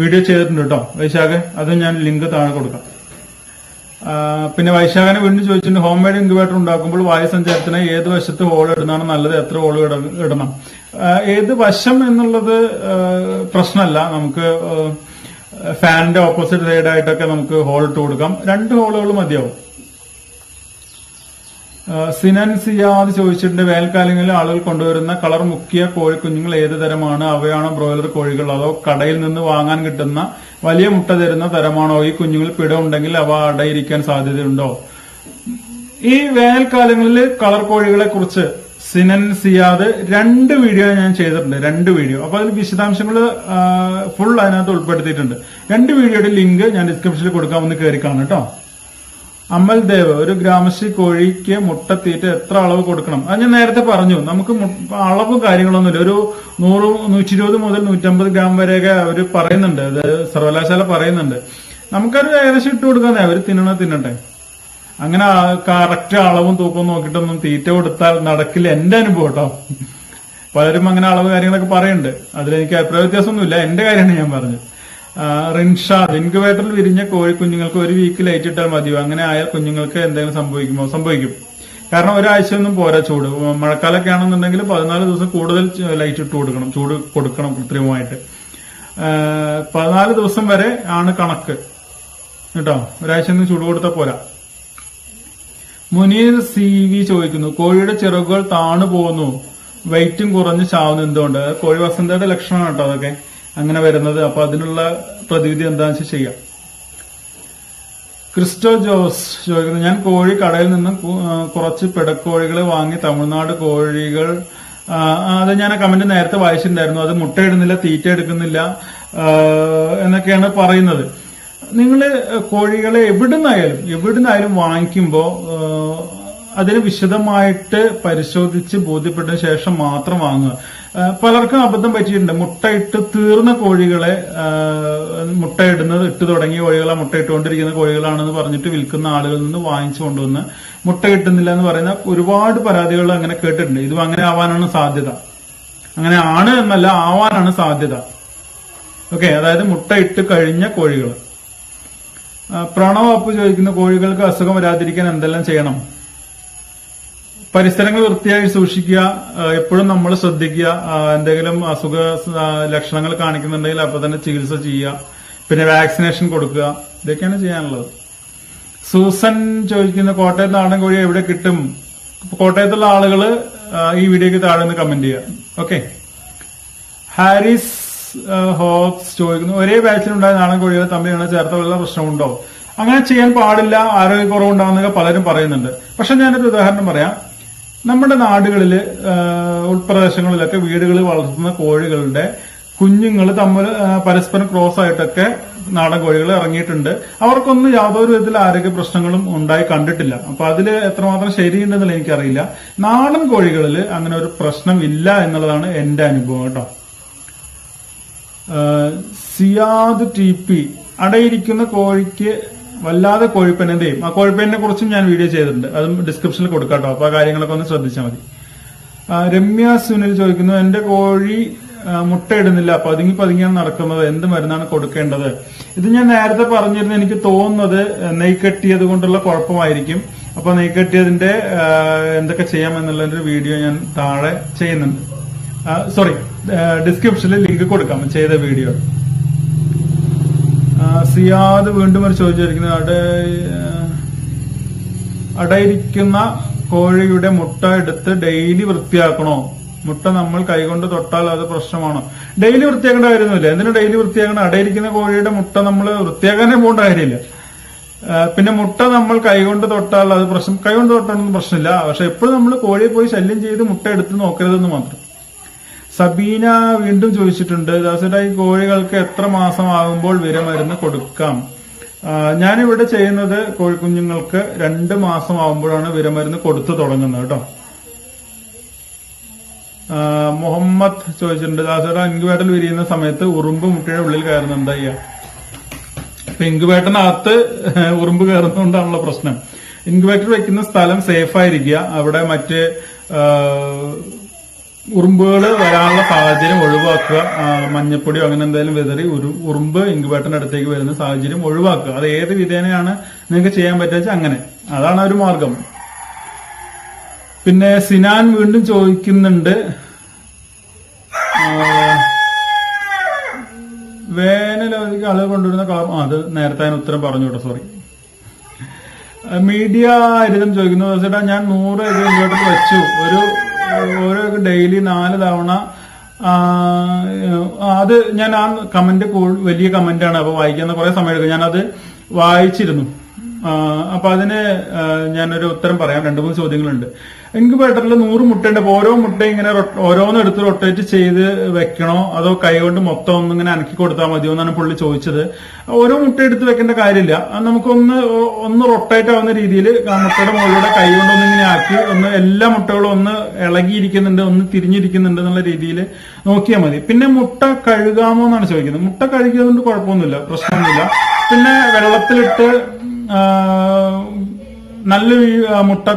വീഡിയോ ചെയ്തിട്ടുണ്ട് കേട്ടോ വൈശാഖ് അത് ഞാൻ ലിങ്ക് താഴെ കൊടുക്കാം. പിന്നെ വൈശാഖനെ വീണ്ടും ചോദിച്ചിട്ടുണ്ട് ഹോം മെയ്ഡ് ഇൻക്യുബേറ്റർ ഉണ്ടാക്കുമ്പോൾ വായു സഞ്ചാരത്തിന് ഏത് വശത്ത് ഹോൾ ഇടുന്നതാണ് നല്ലത്? എത്ര ഹോൾ ഇടണം? ഏത് വശം എന്നുള്ളത് പ്രശ്നമല്ല. നമുക്ക് ഫാനിന്റെ ഓപ്പോസിറ്റ് സൈഡ് ആയിട്ടൊക്കെ നമുക്ക് ഹോൾ ഇട്ട് കൊടുക്കാം. രണ്ട് ഹോളുകൾ മതിയാവും. സിനൻ സിയാദ് ചോദിച്ചിട്ടുണ്ട് വേനൽക്കാലങ്ങളിൽ ആളുകൾ കൊണ്ടുവരുന്ന കളർ മുക്കിയ കോഴിക്കുഞ്ഞുങ്ങൾ ഏത് തരമാണ്? അവയാണോ ബ്രോയിലർ കോഴികൾ? അതോ കടയിൽ നിന്ന് വാങ്ങാൻ കിട്ടുന്ന വലിയ മുട്ട തരുന്ന തരമാണോ? ഈ കുഞ്ഞുങ്ങൾ പിടമുണ്ടെങ്കിൽ അവ അടയിരിക്കാൻ സാധ്യതയുണ്ടോ? ഈ വേനൽക്കാലങ്ങളിൽ കളർ കോഴികളെ കുറിച്ച് സിനൻ സിയാദ് രണ്ട് വീഡിയോ ഞാൻ ചെയ്തിട്ടുണ്ട് രണ്ട് വീഡിയോ അപ്പൊ അതിൽ വിശദാംശങ്ങൾ ഫുൾ അതിനകത്ത് ഉൾപ്പെടുത്തിയിട്ടുണ്ട്. രണ്ട് വീഡിയോയുടെ ലിങ്ക് ഞാൻ ഡിസ്ക്രിപ്ഷനിൽ കൊടുക്കാമെന്ന് കയറി കാണും കേട്ടോ അമൽ ഒരു ഗ്രാമശ്രീ കോഴിക്ക് മുട്ടത്തീറ്റ എത്ര അളവ് കൊടുക്കണം? അത് ഞാൻ നേരത്തെ പറഞ്ഞു. നമുക്ക് അളവ് കാര്യങ്ങളൊന്നുമില്ല. ഒരു നൂറ് നൂറ്റി ഇരുപത് മുതൽ നൂറ്റമ്പത് ഗ്രാം വരെയൊക്കെ അവർ പറയുന്നുണ്ട്. സർവകലാശാല പറയുന്നുണ്ട്. നമുക്കൊരു ഏകദേശം ഇട്ട് കൊടുക്കാന്നേ. അവർ തിന്നണ തിന്നട്ടെ. അങ്ങനെ കറക്റ്റ് അളവും തൂക്കവും നോക്കിയിട്ടൊന്നും തീറ്റ കൊടുത്താൽ നടക്കില്ല എന്റെ അനുഭവം കേട്ടോ പലരും അങ്ങനെ അളവ് കാര്യങ്ങളൊക്കെ പറയുന്നുണ്ട് അതിലെനിക്ക് അഭിപ്രായ വ്യത്യാസമൊന്നുമില്ല. എന്റെ കാര്യമാണ് ഞാൻ പറഞ്ഞത്. റിൻഷാദ് ഇൻക്യുബേറ്ററിൽ വിരിഞ്ഞ കോഴി കുഞ്ഞുങ്ങൾക്ക് ഒരു വീക്ക് ലൈറ്റ് ഇട്ടാൽ മതിയോ? അങ്ങനെ ആയാൽ കുഞ്ഞുങ്ങൾക്ക് എന്തെങ്കിലും സംഭവിക്കുമോ? സംഭവിക്കും. കാരണം ഒരാഴ്ചയൊന്നും പോരാ ചൂട്. മഴക്കാലൊക്കെ ആണെന്നുണ്ടെങ്കിൽ പതിനാല് ദിവസം കൂടുതൽ ലൈറ്റ് ഇട്ട് കൊടുക്കണം. ചൂട് കൊടുക്കണം കൃത്രിമമായിട്ട്. പതിനാല് ദിവസം വരെ ആണ് കണക്ക്. കേട്ടോ? ഒരാഴ്ചയൊന്നും ചൂട് കൊടുത്താൽ പോരാ. മുനീർ സി വി ചോദിക്കുന്നു കോഴിയുടെ ചിറകുകൾ താണു പോകുന്നു. വെയിറ്റും കുറഞ്ഞ് ചാവുന്നു എന്തുകൊണ്ട്? കോഴി വസന്തയുടെ ലക്ഷണമാണ് കേട്ടോ അതൊക്കെ. അങ്ങനെ വരുന്നത്. അപ്പൊ അതിനുള്ള പ്രതിവിധി എന്താണെന്ന് വെച്ചാൽ ചെയ്യാം. ക്രിസ്റ്റോ ജോസ് ചോദിക്കുന്നു ഞാൻ കോഴി കടയിൽ നിന്നും കുറച്ച് പിടക്കോഴികളെ വാങ്ങി തമിഴ്നാട് കോഴികൾ അത് ഞാൻ ആ കമന്റ് നേരത്തെ വായിച്ചിട്ടുണ്ടായിരുന്നു. അത് മുട്ടയിടുന്നില്ല തീറ്റ എടുക്കുന്നില്ല എന്നൊക്കെയാണ് പറയുന്നത്. നിങ്ങൾ കോഴികളെ എവിടുന്നായാലും എവിടുന്നായാലും വാങ്ങിക്കുമ്പോൾ അതിന് വിശദമായിട്ട് പരിശോധിച്ച് ബോധ്യപ്പെട്ട ശേഷം മാത്രം വാങ്ങുക. പലർക്കും അബദ്ധം പറ്റിയിട്ടുണ്ട്. മുട്ടയിട്ട് തീർന്ന കോഴികളെ മുട്ടയിടുന്നത് ഇട്ട് തുടങ്ങിയ കോഴികളെ മുട്ടയിട്ടുകൊണ്ടിരിക്കുന്ന കോഴികളാണെന്ന് പറഞ്ഞിട്ട് വിൽക്കുന്ന ആളുകളിൽ നിന്ന് വാങ്ങിച്ചു കൊണ്ടുവന്ന് മുട്ട കിട്ടുന്നില്ല എന്ന് പറയുന്ന ഒരുപാട് പരാതികൾ അങ്ങനെ കേട്ടിട്ടുണ്ട്. ഇതും അങ്ങനെ ആവാനാണ് സാധ്യത. അങ്ങനെ ആണ് എന്നല്ല ആവാനാണ് സാധ്യത. ഓക്കെ അതായത് മുട്ടയിട്ട് കഴിഞ്ഞ കോഴികൾ പ്രണവ് അപ്പു ചോദിക്കുന്ന കോഴികൾക്ക് അസുഖം വരാതിരിക്കാൻ എന്തെല്ലാം ചെയ്യണം? പരിസരങ്ങൾ വൃത്തിയായി സൂക്ഷിക്കുക എപ്പോഴും നമ്മൾ ശ്രദ്ധിക്കുക എന്തെങ്കിലും അസുഖ ലക്ഷണങ്ങൾ കാണിക്കുന്നുണ്ടെങ്കിൽ അപ്പൊ തന്നെ ചികിത്സ ചെയ്യുക പിന്നെ വാക്സിനേഷൻ കൊടുക്കുക ഇതൊക്കെയാണ് ചെയ്യാനുള്ളത്. സൂസൻ ചോദിക്കുന്ന കോട്ടയത്ത് നാടൻ കോഴി എവിടെ കിട്ടും? കോട്ടയത്തുള്ള ആളുകൾ ഈ വീഡിയോക്ക് താഴെ നിന്ന് കമന്റ് ചെയ്യുക. ഓക്കെ ഹാരിസ് ആ, ഹോക്സ് ചോദിക്കുന്നു ഒരേ ബാച്ചിലുണ്ടായ നാടൻ കോഴികൾ തമ്മിലാണ് ചേർത്തുള്ള പ്രശ്നമുണ്ടോ? അങ്ങനെ ചെയ്യാൻ പാടില്ല ആരോഗ്യക്കുറവുണ്ടാകുന്നൊക്കെ പലരും പറയുന്നുണ്ട്. പക്ഷെ ഞാനൊരു ഉദാഹരണം പറയാം. നമ്മുടെ നാടുകളിൽ ഉൾപ്രദേശങ്ങളിലൊക്കെ വീടുകളിൽ വളർത്തുന്ന കോഴികളുടെ കുഞ്ഞുങ്ങൾ തമ്മിൽ പരസ്പരം ക്രോസ് ആയിട്ടൊക്കെ നാടൻ കോഴികൾ ഇറങ്ങിയിട്ടുണ്ട്. അവർക്കൊന്നും യാതൊരു വിധത്തിൽ ആരോഗ്യ പ്രശ്നങ്ങളും ഉണ്ടായി കണ്ടിട്ടില്ല. അപ്പൊ അതിൽ എത്രമാത്രം ശരിയുണ്ടെന്നുള്ള എനിക്കറിയില്ല. നാടൻ കോഴികളിൽ അങ്ങനെ ഒരു പ്രശ്നം ഇല്ല എന്നുള്ളതാണ് എന്റെ അനുഭവം കേട്ടോ. സിയാദ് ടി പി അടയിരിക്കുന്ന കോഴിക്ക് വല്ലാതെ കോഴിപ്പനെ ആ കോഴിപ്പനെ കുറിച്ചും ഞാൻ വീഡിയോ ചെയ്തിട്ടുണ്ട്. അതും ഡിസ്ക്രിപ്ഷനിൽ കൊടുക്കാട്ടോ അപ്പൊ ആ കാര്യങ്ങളൊക്കെ ഒന്ന് ശ്രദ്ധിച്ചാൽ മതി. രമ്യ സുനിൽ ചോദിക്കുന്നു എന്റെ കോഴി മുട്ടയിടുന്നില്ല. പതുങ്ങി പതുങ്ങിയാണ് നടക്കുന്നത്. എന്ത് മരുന്നാണ് കൊടുക്കേണ്ടത്? ഇത് ഞാൻ നേരത്തെ പറഞ്ഞിരുന്നു. എനിക്ക് തോന്നുന്നത് നെയ്ക്കെട്ടിയത് കൊണ്ടുള്ള കുഴപ്പമായിരിക്കും. അപ്പൊ നെയ്ക്കെട്ടിയതിന്റെ എന്തൊക്കെ ചെയ്യാം എന്നുള്ളതിന്റെ ഒരു വീഡിയോ ഞാൻ താഴെ ചെയ്യുന്നുണ്ട്. സോറി ഡിസ്ക്രിപ്ഷനിൽ ലിങ്ക് കൊടുക്കാം ചെയ്ത വീഡിയോ സിയാദ് വീണ്ടും ഒരു ചോദിച്ചിരിക്കുന്നത് അട അടയിരിക്കുന്ന കോഴിയുടെ മുട്ട എടുത്ത് ഡെയിലി വൃത്തിയാക്കണോ? മുട്ട നമ്മൾ കൈകൊണ്ട് തൊട്ടാൽ അത് പ്രശ്നമാണോ? ഡെയിലി വൃത്തിയാക്കേണ്ട കാര്യമൊന്നുമില്ല. എന്തിനു ഡെയിലി വൃത്തിയാക്കണം? അടയിരിക്കുന്ന കോഴിയുടെ മുട്ട നമ്മൾ വൃത്തിയാക്കാനേ പോകേണ്ട കാര്യമില്ല. പിന്നെ മുട്ട നമ്മൾ കൈകൊണ്ട് തൊട്ടാൽ അത് പ്രശ്നം കൈകൊണ്ട് തൊട്ടാലൊന്നും പ്രശ്നമില്ല. പക്ഷെ എപ്പോഴും നമ്മൾ കോഴിയെ പോയി ശല്യം ചെയ്ത് മുട്ട എടുത്ത് നോക്കരുതെന്ന് മാത്രം. സബീന വീണ്ടും ചോദിച്ചിട്ടുണ്ട് ദാസേട്ടാ ഈ കോഴികൾക്ക് എത്ര മാസമാകുമ്പോൾ വിരമരുന്ന് കൊടുക്കാം? ഞാനിവിടെ ചെയ്യുന്നത് കോഴിക്കുഞ്ഞുങ്ങൾക്ക് രണ്ട് മാസമാകുമ്പോഴാണ് വിരമരുന്ന് കൊടുത്തു തുടങ്ങുന്നത് കേട്ടോ. മുഹമ്മദ് ചോദിച്ചിട്ടുണ്ട് ദാസേട്ടാ ഇങ്കുവേട്ടൽ വിരിയുന്ന സമയത്ത് ഉറുമ്പ് മുട്ടയുടെ ഉള്ളിൽ കയറുന്നുണ്ട് അയ്യ? അപ്പൊ ഇങ്കുവേട്ടനകത്ത് ഉറുമ്പ് കയറുന്നതുകൊണ്ടാണുള്ള പ്രശ്നം. ഇങ്കുവേറ്റർ വെക്കുന്ന സ്ഥലം സേഫ് ആയിരിക്കുക അവിടെ മറ്റ് ഉറുമ്പുകൾ വരാനുള്ള സാഹചര്യം ഒഴിവാക്കുക. മഞ്ഞപ്പൊടിയോ അങ്ങനെ എന്തായാലും വിതറി ഒരു ഉറുമ്പ് ഇൻക്യുബേറ്ററിന്റെ അടുത്തേക്ക് വരുന്ന സാഹചര്യം ഒഴിവാക്കുക. അത് ഏത് വിധേനയാണ് നിങ്ങൾക്ക് ചെയ്യാൻ പറ്റുക അങ്ങനെ. അതാണ് ഒരു മാർഗം. പിന്നെ സിനാൻ വീണ്ടും ചോദിക്കുന്നുണ്ട്. വേനലവധിക്ക് അളവ് കൊണ്ടുവരുന്ന കളർ അത് നേരത്തെ അതിന് ഉത്തരം പറഞ്ഞു കേട്ടോ സോറി മീഡിയ ഹരിതം ചോദിക്കുന്നു. ഞാൻ നൂറ് ഇത് ഇങ്ങോട്ട് വെച്ചു. ഒരു ഓരോ ഡെയിലി നാല് തവണ അത് ഞാൻ ആ കമന്റ് വലിയ കമന്റ് ആണ് അപ്പൊ വായിക്കുന്ന കുറെ സമയം എടുക്കും ഞാനത് വായിച്ചിരുന്നു. അപ്പൊ അതിന് ഞാനൊരു ഉത്തരം പറയാം. രണ്ടു മൂന്ന് ചോദ്യങ്ങളുണ്ട്. ഇൻക്യുബേറ്ററിൽ നൂറ് മുട്ടയുണ്ട്. അപ്പൊ ഓരോ മുട്ട ഇങ്ങനെ ഓരോന്ന് എടുത്ത് റൊട്ടേറ്റ് ചെയ്ത് വെക്കണോ? അതോ കൈകൊണ്ട് മൊത്തം ഒന്ന് ഇങ്ങനെ അനക്കി കൊടുത്താൽ മതിയോ എന്നാണ് പുള്ളി ചോദിച്ചത്. ഓരോ മുട്ട എടുത്ത് വെക്കേണ്ട കാര്യമില്ല. നമുക്കൊന്ന് ഒന്ന് റൊട്ടേറ്റ് ആവുന്ന രീതിയിൽ മുട്ടയുടെ മുകളിലൂടെ കൈ കൊണ്ട് ഒന്ന് ഇങ്ങനെ ആക്കി ഒന്ന് എല്ലാ മുട്ടകളും ഒന്ന് ഇളകിയിരിക്കുന്നുണ്ട് ഒന്ന് തിരിഞ്ഞിരിക്കുന്നുണ്ട് എന്നുള്ള രീതിയിൽ നോക്കിയാൽ മതി. പിന്നെ മുട്ട കഴുകാമോ എന്നാണ് ചോദിക്കുന്നത്. മുട്ട കഴുകിയതുകൊണ്ട് കുഴപ്പമൊന്നുമില്ല. പ്രശ്നമൊന്നുമില്ല. പിന്നെ വെള്ളത്തിലിട്ട് നല്ല മുട്ട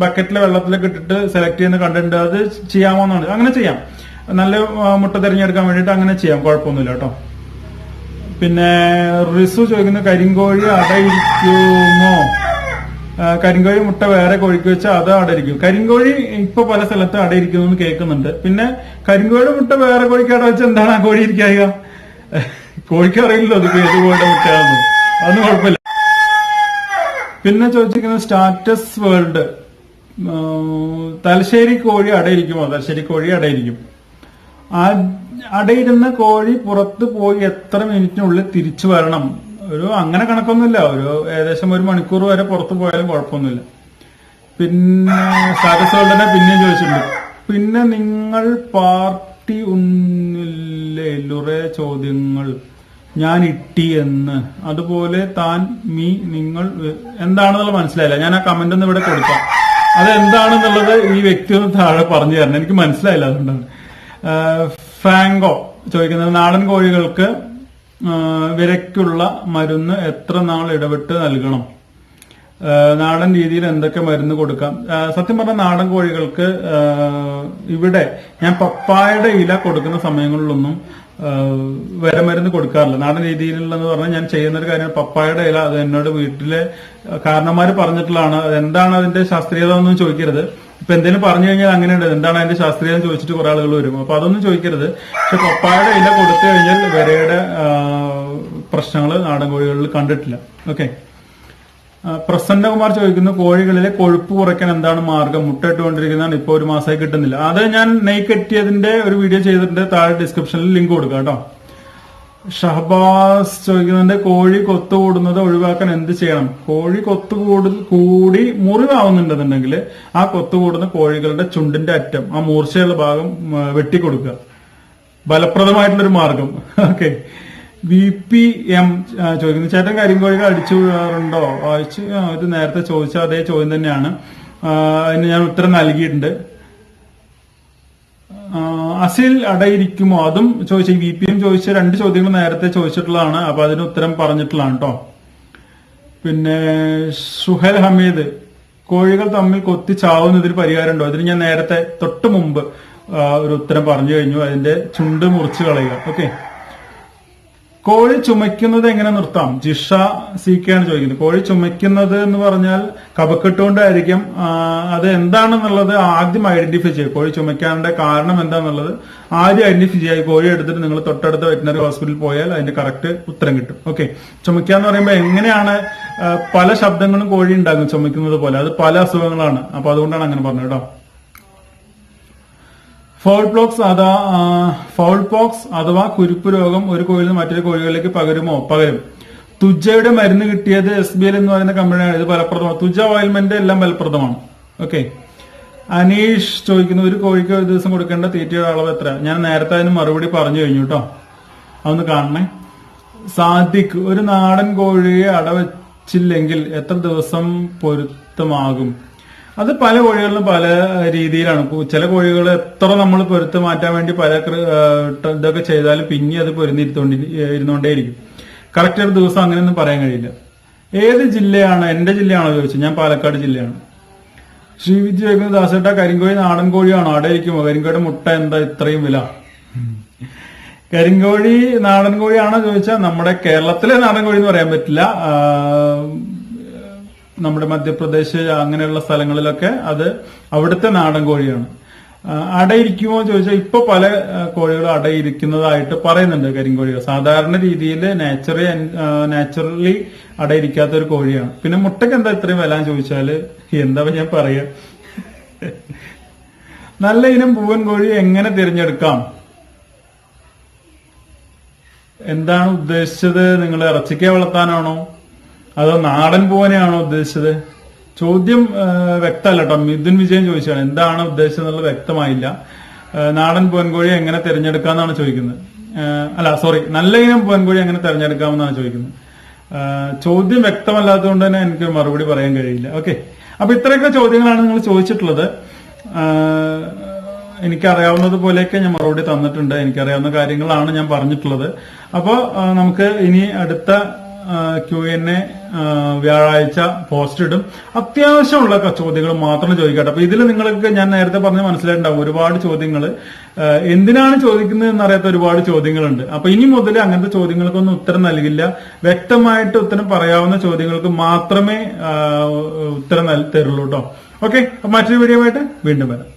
ബക്കറ്റിലെ വെള്ളത്തിലൊക്കെ ഇട്ടിട്ട് സെലക്ട് ചെയ്യുന്ന കണ്ടിട്ടുണ്ട് അത് ചെയ്യാമോ അങ്ങനെ ചെയ്യാം. നല്ല മുട്ട തിരഞ്ഞെടുക്കാൻ വേണ്ടിയിട്ട് അങ്ങനെ ചെയ്യാം. കുഴപ്പമൊന്നുമില്ല കേട്ടോ. പിന്നെ റിസു ചോദിക്കുന്ന കരിങ്കോഴി അടയിരിക്കുമോ? കരിങ്കോഴി മുട്ട വേറെ കോഴിക്ക് വെച്ചാൽ അത് അടയിരിക്കും. കരിങ്കോഴി ഇപ്പൊ പല സ്ഥലത്ത് അടയിരിക്കുന്നു എന്ന് കേൾക്കുന്നുണ്ട്. പിന്നെ കരിങ്കോഴിയുടെ മുട്ട വേറെ കോഴിക്ക് അട വെച്ച് എന്താണ് ആ കോഴി ഇരിക്കുക കോഴിക്ക് അറിയില്ലല്ലോ അത് ഏത് മുട്ടയാണെന്ന്. അതൊന്നും കുഴപ്പമില്ല. പിന്നെ ചോദിച്ചിരിക്കുന്നത് സ്റ്റാറ്റസ് വേൾഡ്. തലശ്ശേരി കോഴി അടയിരിക്കുമോ? തലശ്ശേരി കോഴി അടയിരിക്കും. അടയിരുന്ന കോഴി പുറത്ത് പോയി എത്ര മിനിറ്റിനുള്ളിൽ തിരിച്ചു വരണം? ഒരു അങ്ങനെ കണക്കൊന്നുമില്ല. ഒരു ഏകദേശം ഒരു മണിക്കൂർ വരെ പുറത്ത് പോയാലും കുഴപ്പമൊന്നുമില്ല. പിന്നെ സ്റ്റാറ്റസ് വേൾഡിനെ പിന്നെയും ചോദിച്ചിട്ടുണ്ട്. പിന്നെ നിങ്ങൾ പാർട്ടി ഒന്നില്ലേ ലുറേ ചോദ്യങ്ങൾ. ഞാൻ ഇട്ടി എന്ന്. അതുപോലെ താൻ മീ നിങ്ങൾ എന്താണെന്നുള്ള മനസ്സിലായില്ല. ഞാൻ ആ കമന്റ് ഒന്ന് ഇവിടെ കൊടുക്കാം. അതെന്താണെന്നുള്ളത് ഈ വ്യക്തി ഒന്ന് താഴെ പറഞ്ഞു തരണം. എനിക്ക് മനസ്സിലായില്ല അതുകൊണ്ടാണ്. ഫാങ്കോ ചോദിക്കുന്നത് നാടൻ കോഴികൾക്ക് വിരയ്ക്കുള്ള മരുന്ന് എത്ര നാൾ ഇടവിട്ട് നൽകണം? നാടൻ രീതിയിൽ എന്തൊക്കെ മരുന്ന് കൊടുക്കാം? സത്യം പറഞ്ഞ നാടൻ കോഴികൾക്ക് ഇവിടെ ഞാൻ പപ്പായയുടെ ഇല കൊടുക്കുന്ന സമയങ്ങളിലൊന്നും വിരമരുന്ന് കൊടുക്കാറില്ല. നാടൻ രീതിയിലുള്ളതെന്ന് പറഞ്ഞാൽ ഞാൻ ചെയ്യുന്ന ഒരു കാര്യം പപ്പായുടെ ഇല അത് എന്നോട് വീട്ടിലെ കാരണന്മാർ പറഞ്ഞിട്ടുള്ളതാണ്. എന്താണ് അതിന്റെ ശാസ്ത്രീയത ഒന്നും ചോദിക്കരുത്. ഇപ്പൊ എന്തെങ്കിലും പറഞ്ഞു കഴിഞ്ഞാൽ അങ്ങനെയുണ്ട്. എന്താണ് അതിന്റെ ശാസ്ത്രീയത എന്ന് ചോദിച്ചിട്ട് കുറെ ആളുകൾ വരും. അപ്പൊ അതൊന്നും ചോദിക്കരുത്. പക്ഷെ പപ്പായുടെ ഇല കൊടുത്തു കഴിഞ്ഞാൽ വിരയുടെ പ്രശ്നങ്ങൾ നാടൻ കോഴികളിൽ കണ്ടിട്ടില്ല. ഓക്കെ? പ്രസന്നകുമാർ ചോദിക്കുന്നു കോഴികളിലെ കൊഴുപ്പ് കുറയ്ക്കാൻ എന്താണ് മാർഗം? മുട്ടയിട്ടുകൊണ്ടിരിക്കുന്നതാണ് ഇപ്പോൾ ഒരു മാസമായി കിട്ടുന്നില്ല. അത് ഞാൻ നെയ് കെട്ടിയതിന്റെ ഒരു വീഡിയോ ചെയ്തിട്ടുണ്ട് താഴെ ഡിസ്ക്രിപ്ഷനിൽ ലിങ്ക് കൊടുക്കാം കേട്ടോ. ഷഹബാസ് ചോദിക്കുന്നുണ്ട് കോഴി കൊത്തു കൂടുന്നത് ഒഴിവാക്കാൻ എന്ത് ചെയ്യണം? കോഴി കൊത്തു കൂടു കൂടി മുറിവാവുന്നുണ്ടെന്നുണ്ടെങ്കിൽ ആ കൊത്തു കൂടുന്ന കോഴികളുടെ ചുണ്ടിന്റെ അറ്റം ആ മൂർച്ചയുള്ള ഭാഗം വെട്ടിക്കൊടുക്കുക. ഫലപ്രദമായിട്ടുള്ളൊരു മാർഗം. <laughs> ഓക്കെ വി പി എം ചോദിക്കുന്നു. ചേട്ടൻ കരിങ്കോഴികൾ അടിച്ചു വിടാറുണ്ടോ? അടിച്ചു ഇത് നേരത്തെ ചോദിച്ച അതേ ചോദ്യം തന്നെയാണ്. അതിന് ഞാൻ ഉത്തരം നൽകിയിട്ടുണ്ട്. അസിൽ അടയിരിക്കുമോ? അതും ചോദിച്ച. വി പി എം ചോദിച്ച രണ്ട് ചോദ്യങ്ങൾ നേരത്തെ ചോദിച്ചിട്ടുള്ളതാണ്. അപ്പൊ അതിന് ഉത്തരം പറഞ്ഞിട്ടുള്ളതാണ് കേട്ടോ പിന്നെ സുഹൽ ഹമീദ് കോഴികൾ തമ്മിൽ കൊത്തി ചാവുന്നതിന് പരിഹാരമുണ്ടോ? അതിന് ഞാൻ നേരത്തെ തൊട്ട് മുമ്പ് ഒരു ഉത്തരം പറഞ്ഞു കഴിഞ്ഞു. അതിന്റെ ചുണ്ട് മുറിച്ച് കളയുക. ഓക്കെ. കോഴി ചുമയ്ക്കുന്നത് എങ്ങനെ നിർത്താം? ജിഷ സി കെ ആണ് ചോദിക്കുന്നത്. കോഴി ചുമയ്ക്കുന്നത് എന്ന് പറഞ്ഞാൽ കപക്കെട്ടുകൊണ്ടായിരിക്കും അത് എന്താണെന്നുള്ളത് ആദ്യം ഐഡന്റിഫൈ ചെയ്യുക. കോഴി ചുമയ്ക്കാനുള്ള കാരണം എന്താണെന്നുള്ളത് ആദ്യം ഐഡന്റിഫൈ ചെയ്യുക. കോഴി എടുത്തിട്ട് നിങ്ങൾ തൊട്ടടുത്ത വെറ്റിനറി ഹോസ്പിറ്റലിൽ പോയാൽ അതിന്റെ കറക്റ്റ് ഉത്തരം കിട്ടും. ഓക്കെ. ചുമയ്ക്കുക എന്ന് പറയുമ്പോൾ എങ്ങനെയാണ് പല ശബ്ദങ്ങളും കോഴി ഉണ്ടാകും ചുമയ്ക്കുന്നത് പോലെ. അത് പല അസുഖങ്ങളാണ്. അപ്പൊ അതുകൊണ്ടാണ് അങ്ങനെ പറഞ്ഞത് കേട്ടോ. ഫൗൾ അതാ ആ, ഫൗൾ പോക്സ് അഥവാ കുരുപ്പ് രോഗം ഒരു കോഴിയിൽ നിന്ന് മറ്റൊരു കോഴികളിലേക്ക് പകരുമോ? പകരും. തുജയുടെ മരുന്ന് കിട്ടിയത് എസ് ബി എൽ എന്ന് പറയുന്ന കമ്പനിയാണ് ഇത് ഫലപ്രദമാണ്. തുജ ഓയിൽമെന്റ് എല്ലാം ഫലപ്രദമാണ്. ഓക്കെ അനീഷ് ചോദിക്കുന്നു ഒരു കോഴിക്ക് ഒരു ദിവസം കൊടുക്കേണ്ട തീറ്റയുടെ അളവ് എത്ര? ഞാൻ നേരത്തെ അതിന് മറുപടി പറഞ്ഞു കഴിഞ്ഞു കേട്ടോ അതൊന്ന് കാണണേ. സാദിഖ് ഒരു നാടൻ കോഴിയെ അടവച്ചില്ലെങ്കിൽ എത്ര ദിവസം പൊരുത്തമാകും? അത് പല കോഴികളിലും പല രീതിയിലാണ്. ചില കോഴികൾ എത്ര നമ്മൾ പൊരുത്ത് മാറ്റാൻ വേണ്ടി പല ഇതൊക്കെ ചെയ്താലും പിന്നെ അത് പൊരുന്നിരുത്തോണ്ടി ഇരുന്നോണ്ടേയിരിക്കും. കറക്റ്റ് ഒരു ദിവസം അങ്ങനെയൊന്നും പറയാൻ കഴിയില്ല. ഏത് ജില്ലയാണ് എന്റെ ജില്ലയാണോ ചോദിച്ചത്. ഞാൻ പാലക്കാട് ജില്ലയാണ്. ശ്രീവിദ്യ ചോദിക്കുന്നത് ദാസേട്ട കരിങ്കോഴി നാടൻ കോഴിയാണോ? അവിടെ ഇരിക്കുമോ? കരിങ്കോഴിയുടെ മുട്ട എന്താ ഇത്രയും വില? കരിങ്കോഴി നാടൻ കോഴിയാണോ ചോദിച്ചാൽ നമ്മുടെ കേരളത്തിലെ നാടൻ കോഴി എന്ന് പറയാൻ പറ്റില്ല. നമ്മുടെ മധ്യപ്രദേശ് അങ്ങനെയുള്ള സ്ഥലങ്ങളിലൊക്കെ അത് അവിടുത്തെ നാടൻ കോഴിയാണ്. അടയിരിക്കുമോ ചോദിച്ചാൽ ഇപ്പൊ പല കോഴികൾ അടയിരിക്കുന്നതായിട്ട് പറയുന്നുണ്ട് കരിങ്കോഴികൾ. സാധാരണ രീതിയിൽ നാച്ചുറലി നാച്ചുറലി അടയിരിക്കാത്ത ഒരു കോഴിയാണ്. പിന്നെ മുട്ടയ്ക്ക് എന്താ ഇത്രയും വില ചോദിച്ചാൽ എന്താ ഞാൻ പറയാ? നല്ല ഇനം പൂവൻ കോഴി എങ്ങനെ തിരഞ്ഞെടുക്കാം? എന്താണ് ഉദ്ദേശിച്ചത്? നിങ്ങൾ ഇറച്ചിക്ക വളർത്താനാണോ? അതോ നാടൻ പൂവനെയാണോ ഉദ്ദേശിച്ചത്? ചോദ്യം വ്യക്തമല്ല കേട്ടോ. മിഥുൻ വിജയൻ ചോദിച്ചാണ്. എന്താണ് ഉദ്ദേശിച്ചത് എന്നുള്ളത് വ്യക്തമായില്ല. നാടൻ പൂവൻകോഴി എങ്ങനെ തിരഞ്ഞെടുക്കാമെന്നാണ് ചോദിക്കുന്നത്. അല്ല സോറി നല്ല ഇനം പൂവൻകോഴി എങ്ങനെ തിരഞ്ഞെടുക്കാമെന്നാണ് ചോദിക്കുന്നത്. ചോദ്യം വ്യക്തമല്ലാത്തതുകൊണ്ട് തന്നെ എനിക്ക് മറുപടി പറയാൻ കഴിയില്ല. ഓക്കെ. അപ്പൊ ഇത്രയൊക്കെ ചോദ്യങ്ങളാണ് നിങ്ങൾ ചോദിച്ചിട്ടുള്ളത്. എനിക്കറിയാവുന്നത് പോലെയൊക്കെ ഞാൻ മറുപടി തന്നിട്ടുണ്ട്. എനിക്കറിയാവുന്ന കാര്യങ്ങളാണ് ഞാൻ പറഞ്ഞിട്ടുള്ളത്. അപ്പോൾ നമുക്ക് ഇനി അടുത്ത ക്യു എൻ എ വ്യാഴാഴ്ച പോസ്റ്റ് ഇടും. അത്യാവശ്യമുള്ള ചോദ്യങ്ങൾ മാത്രം ചോദിക്കട്ടെ. അപ്പൊ ഇതിൽ നിങ്ങൾക്ക് ഞാൻ നേരത്തെ പറഞ്ഞ് മനസ്സിലായിട്ടുണ്ടാവും. ഒരുപാട് ചോദ്യങ്ങൾ എന്തിനാണ് ചോദിക്കുന്നത് എന്നറിയാത്ത ഒരുപാട് ചോദ്യങ്ങളുണ്ട്. അപ്പൊ ഇനി മുതൽ അങ്ങനത്തെ ചോദ്യങ്ങൾക്കൊന്നും ഉത്തരം നൽകില്ല. വ്യക്തമായിട്ട് ഉത്തരം പറയാവുന്ന ചോദ്യങ്ങൾക്ക് മാത്രമേ ഉത്തരം തരുള്ളൂ കേട്ടോ ഓക്കെ? മറ്റൊരു വീഡിയോ ആയിട്ട് വീണ്ടും വരാം.